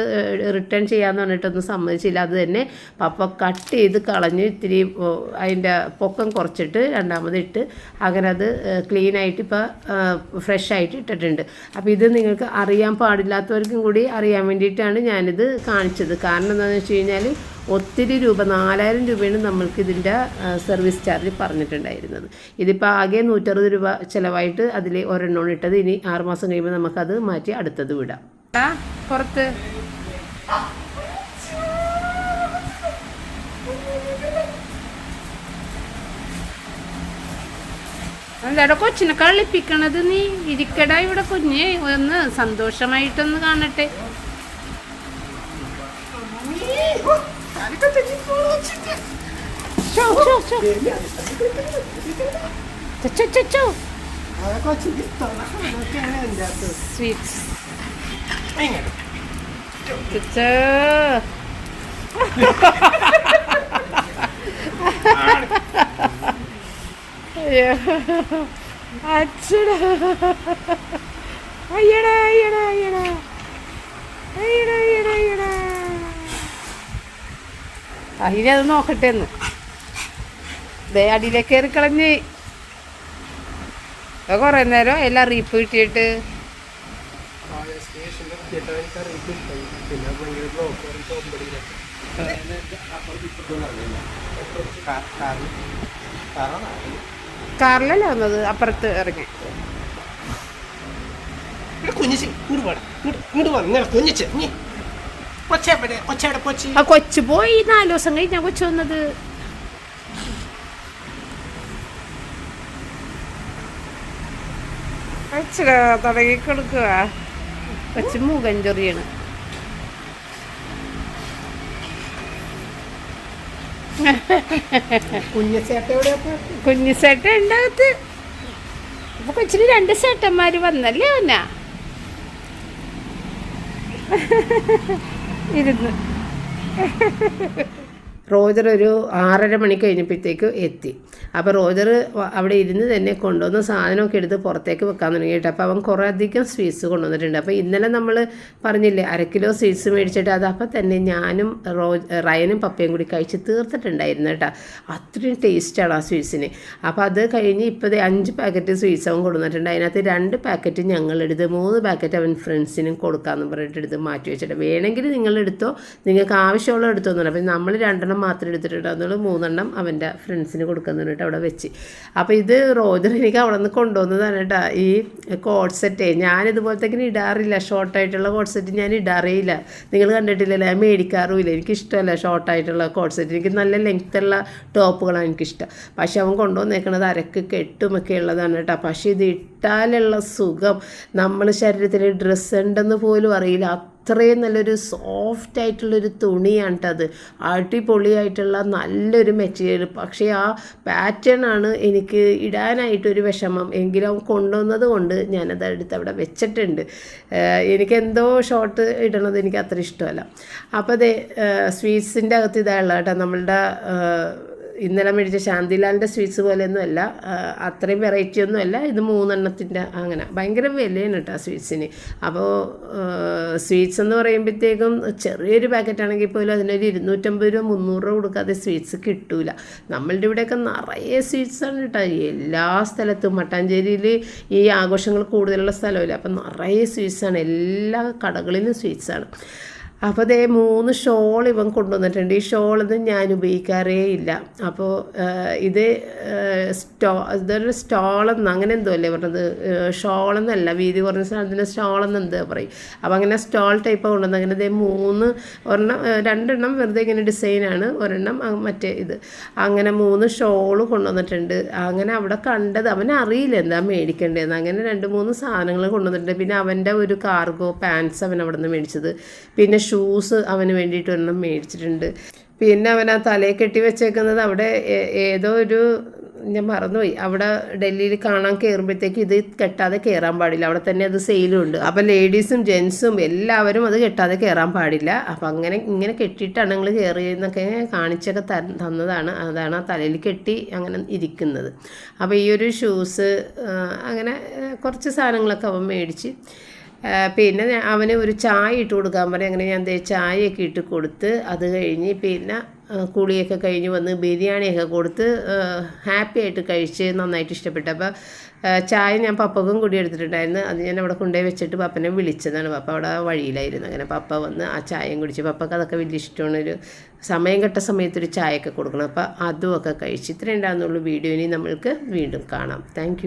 റിട്ടേൺ ചെയ്യാമെന്ന് പറഞ്ഞിട്ടൊന്നും സമ്മതിച്ചില്ല. അത് തന്നെ പപ്പ കട്ട് ചെയ്ത് കളഞ്ഞ് ഇത്തിരി അതിന്റെ പൊക്കം കുറച്ചിട്ട് രണ്ടാമത് ഇട്ട് അങ്ങനെ അത് ക്ലീൻ ആയിട്ട് ഇപ്പോൾ ഫ്രഷ് ആയിട്ട് ഇട്ടിട്ടുണ്ട്. അപ്പോൾ ഇത് നിങ്ങൾക്ക് അറിയാൻ പാടില്ലാത്തവർക്കും കൂടി അറിയാൻ വേണ്ടിയിട്ടാണ് ഞാനിത് കാണിച്ചത്. കാരണം എന്താണെന്ന് വെച്ച് കഴിഞ്ഞാൽ ഒത്തിരി രൂപ നാലായിരം രൂപയാണ് നമ്മൾക്ക് ഇതിന്റെ സർവീസ് ചാർജ് പറഞ്ഞിട്ടുണ്ടായിരുന്നത്. ഇതിപ്പോൾ ആകെ നൂറ്ററുപത് രൂപ ചിലവായിട്ട് അതിൽ ഒരെണ്ണം ഇട്ടത്. ഇനി ആറുമാസം കഴിയുമ്പോൾ നമുക്കത് മാറ്റി അടുത്തത് വിടാം. പുറത്ത്. എന്താടാ കൊച്ചിനെ കളിപ്പിക്കണത് നീ? ഇരിക്കടാ ഇവിടെ കുഞ്ഞ് ഒന്ന് സന്തോഷമായിട്ടൊന്ന് കാണട്ടെ. ചോ. Sweets. ചോ. അയ്യോ. അച്ചടാ. അയ്യടാ, അയ്യടാ, അയ്യടാ. അയ്യടാ, അയ്യടാ, ഇനി അത് നോക്കട്ടെ എന്ന് ദേ അടിയിലേക്ക് കയറി കളഞ്ഞ്. കുറേ നേരം എല്ലാം റീപ്പ് കിട്ടിയിട്ട്. കാറിലല്ലേ വന്നത്? അപ്പുറത്ത് ഇറങ്ങി. കുഞ്ഞിച്ച് ഇങ്ങോട്ട് പോടാ ഇങ്ങോട്ട് ഇങ്ങോട്ട് കുഞ്ഞിച്ച് നീ ആ കൊച്ചു പോയി നാല് ദിവസം കഴിഞ്ഞാ കൊച്ചു വന്നത്. തുടങ്ങി കൊടുക്കുക കൊച്ചു മൂകം ചൊറിയാണ്. കുഞ്ഞു സേട്ട ഉണ്ടാകത്ത് അപ്പൊ കൊച്ചിന് രണ്ട് സേട്ടന്മാര് വന്നല്ലേ അവനാ? ഇരുന്ന് റോജർ ഒരു ആറര മണി കഴിഞ്ഞപ്പോഴത്തേക്ക് എത്തി. അപ്പോൾ റോജർ അവിടെ ഇരുന്ന് തന്നെ കൊണ്ടുവന്ന സാധനമൊക്കെ എടുത്ത് പുറത്തേക്ക് വെക്കാൻ തുടങ്ങി കേട്ടോ. അപ്പോൾ അവൻ കുറേ അധികം സ്വീറ്റ്സ് കൊണ്ടുവന്നിട്ടുണ്ട്. അപ്പോൾ ഇന്നലെ നമ്മൾ പറഞ്ഞില്ലേ അര കിലോ സ്വീറ്റ്സ് മേടിച്ചിട്ട് അത് അപ്പോൾ തന്നെ ഞാനും റോ റയനും പപ്പയും കൂടി കഴിച്ച് തീർത്തിട്ടുണ്ടായിരുന്നു കേട്ടോ. അത്രയും ടേസ്റ്റാണ് ആ സ്വീറ്റ്സിന്. അപ്പോൾ അത് കഴിഞ്ഞ് ഇപ്പോൾ അഞ്ച് പാക്കറ്റ് സ്വീറ്റ്സ് അവൻ കൊണ്ടുവന്നിട്ടുണ്ട്. അതിനകത്ത് രണ്ട് പാക്കറ്റ് ഞങ്ങൾ ഞങ്ങളെടുത്ത് മൂന്ന് പാക്കറ്റ് അവൻ ഫ്രണ്ട്സിനും കൊടുക്കാമെന്ന് പറഞ്ഞിട്ട് എടുത്ത് മാറ്റി വെച്ചിട്ട് വേണമെങ്കിൽ നിങ്ങളെടുത്തോ നിങ്ങൾക്ക് ആവശ്യമുള്ള എടുത്തോ എന്ന് അപ്പോൾ നമ്മൾ രണ്ടെണ്ണം മാത്രമേ എടുത്തിട്ടുണ്ടായിരുന്നുള്ളൂ മൂന്നെണ്ണം അവന്റെ ഫ്രണ്ട്സിന് കൊടുക്കുന്നുണ്ട് അവിടെ വെച്ച്. അപ്പോൾ ഇത് റോജർ എനിക്ക് അവിടെ നിന്ന് കൊണ്ടുവന്നതാണ് കേട്ടോ. ഈ കോഡ് സെറ്റേ ഞാൻ ഇതുപോലത്തേക്കിന് ഇടാറില്ല. ഷോർട്ടായിട്ടുള്ള കോഡ് സെറ്റ് ഞാൻ ഇടാറേയില്ല. നിങ്ങൾ കണ്ടിട്ടില്ലല്ലോ? ഞാൻ മേടിക്കാറുമില്ല. എനിക്കിഷ്ടമല്ല ഷോർട്ടായിട്ടുള്ള കോഡ് സെറ്റ് എനിക്ക് നല്ല ലെങ്ത്തുള്ള ടോപ്പുകളാണ് എനിക്കിഷ്ടം. പക്ഷേ അവൻ കൊണ്ടുവന്നേക്കണത് അരക്ക് കെട്ടുമൊക്കെ ഉള്ളതാണ് കേട്ടോ. പക്ഷേ ഇത് ഇട്ടാലുള്ള സുഖം. നമ്മൾ ശരീരത്തിൽ ഡ്രസ്സ് ഉണ്ടെന്ന് പോലും അറിയില്ല. അത്രയും നല്ലൊരു സോഫ്റ്റ് ആയിട്ടുള്ളൊരു തുണിയാണ് ട്ടോ അത് അടിപൊളിയായിട്ടുള്ള നല്ലൊരു മെറ്റീരിയൽ പക്ഷേ ആ പാറ്റേൺ ആണ് എനിക്ക് ഇടാനായിട്ടൊരു വിഷമം. എങ്കിലും കൊണ്ടുവന്നത് കൊണ്ട് ഞാനത് എടുത്ത് അവിടെ വെച്ചിട്ടുണ്ട്. എനിക്ക് എനിക്കെന്തോ ഷോർട്ട് ഇടണത് എനിക്ക് അത്ര ഇഷ്ടമല്ല. അപ്പോൾ അതെ സ്വീറ്റ്സിന്റെ അകത്ത് ഇതായുള്ള കേട്ടോ. നമ്മളുടെ ഇന്നലെ മേടിച്ച ശാന്തിലാലിന്റെ സ്വീറ്റ്സ് പോലെയൊന്നും അല്ല അത്രയും വെറൈറ്റി ഒന്നും അല്ല. ഇത് മൂന്നെണ്ണത്തിന്റെ അങ്ങനെ ഭയങ്കര വിലയാണ് കേട്ടോ സ്വീറ്റ്സിന്. അപ്പോൾ സ്വീറ്റ്സ് എന്ന് പറയുമ്പോഴത്തേക്കും ചെറിയൊരു പാക്കറ്റ് ആണെങ്കിൽ പോലും അതിനൊരു ഇരുന്നൂറ്റമ്പത് രൂപ മുന്നൂറ് രൂപ കൊടുക്കാതെ സ്വീറ്റ്സ് കിട്ടൂല. നമ്മളുടെ ഇവിടെയൊക്കെ നിറയെ സ്വീറ്റ്സ് ആണ് കേട്ടോ. എല്ലാ സ്ഥലത്തും മട്ടാഞ്ചേരിയിൽ ഈ ആഘോഷങ്ങൾ കൂടുതലുള്ള സ്ഥലമില്ല. അപ്പം നിറയെ ആണ്. എല്ലാ കടകളിലും സ്വീറ്റ്സ് ആണ്. അപ്പോൾ ദേ മൂന്ന് ഷോൾ ഇവൻ കൊണ്ടുവന്നിട്ടുണ്ട്. ഈ ഷോളൊന്നും ഞാൻ ഉപയോഗിക്കാറേ ഇല്ല. അപ്പോൾ ഇത് സ്റ്റോ ഇതൊരു സ്റ്റോളെന്ന് അങ്ങനെ എന്തോ അല്ലേ പറഞ്ഞത്? ഷോളെന്നല്ല വീതി കുറഞ്ഞ സാധനത്തിന് സ്റ്റോളെന്ന് എന്താ പറയും. അപ്പോൾ അങ്ങനെ സ്റ്റോൾ ടൈപ്പ് കൊണ്ടുവന്ന് അങ്ങനെ ദേ മൂന്ന് ഒരെണ്ണം രണ്ടെണ്ണം വെറുതെ ഇങ്ങനെ ഡിസൈനാണ് ഒരെണ്ണം മറ്റേ ഇത്. അങ്ങനെ മൂന്ന് ഷോൾ കൊണ്ടുവന്നിട്ടുണ്ട്. അങ്ങനെ അവിടെ കണ്ടത് അവൻ അറിയില്ല എന്താ മേടിക്കേണ്ടതെന്ന്. അങ്ങനെ രണ്ട് മൂന്ന് സാധനങ്ങൾ കൊണ്ടുവന്നിട്ടുണ്ട്. പിന്നെ അവന്റെ ഒരു കാർഗോ പാൻസ് അവൻ അവിടെ നിന്ന് മേടിച്ചത്. പിന്നെ ഷൂസ് അവന് വേണ്ടിയിട്ട് ഒരെണ്ണം മേടിച്ചിട്ടുണ്ട്. പിന്നെ അവൻ ആ തലയെ കെട്ടി വെച്ചേക്കുന്നത് അവിടെ ഏതോ ഒരു ഞാൻ മറന്നുപോയി. അവിടെ ഡൽഹിയിൽ കാണാൻ കയറുമ്പോഴത്തേക്ക് ഇത് കെട്ടാതെ കയറാൻ പാടില്ല. അവിടെ തന്നെ അത് സെയിലും ഉണ്ട് അപ്പം ലേഡീസും ജെൻസും എല്ലാവരും അത് കെട്ടാതെ കയറാൻ പാടില്ല. അപ്പം അങ്ങനെ ഇങ്ങനെ കെട്ടിയിട്ടാണ് ഞങ്ങൾ കയറിയെന്നൊക്കെ കാണിച്ചൊക്കെ തന്നതാണ്. അതാണ് ആ തലയിൽ കെട്ടി അങ്ങനെ ഇരിക്കുന്നത്. അപ്പോൾ ഈ ഒരു ഷൂസ് അങ്ങനെ കുറച്ച് സാധനങ്ങളൊക്കെ അവൻ മേടിച്ച് പിന്നെ അവന് ഒരു ചായ ഇട്ട് കൊടുക്കാൻ പറയും അങ്ങനെ ഞാൻ ചായയൊക്കെ ഇട്ട് കൊടുത്ത് അത് കഴിഞ്ഞ് പിന്നെ കുളിയൊക്കെ കഴിഞ്ഞ് വന്ന് ബിരിയാണിയൊക്കെ കൊടുത്ത് ഹാപ്പി ആയിട്ട് കഴിച്ച് നന്നായിട്ട് ഇഷ്ടപ്പെട്ടു. അപ്പോൾ ചായ ഞാൻ പപ്പക്കും കൂടി എടുത്തിട്ടുണ്ടായിരുന്നു. അത് ഞാൻ അവിടെ കൊണ്ടുപോയി വെച്ചിട്ട് പപ്പനെ വിളിച്ചതാണ്. പപ്പ അവിടെ വഴിയിലായിരുന്നു. അങ്ങനെ പപ്പ വന്ന് ആ ചായയും കുടിച്ച്. പപ്പക്ക് അതൊക്കെ വലിയ ഇഷ്ടമാണ്. ഒരു സമയം കെട്ട സമയത്തൊരു ചായയൊക്കെ കൊടുക്കണം. അപ്പോൾ അതും ഒക്കെ കഴിച്ച് ഇത്രയും ഉണ്ടാകുന്നുള്ളൂ വീഡിയോ ഇനി നമ്മൾക്ക് വീണ്ടും കാണാം. താങ്ക്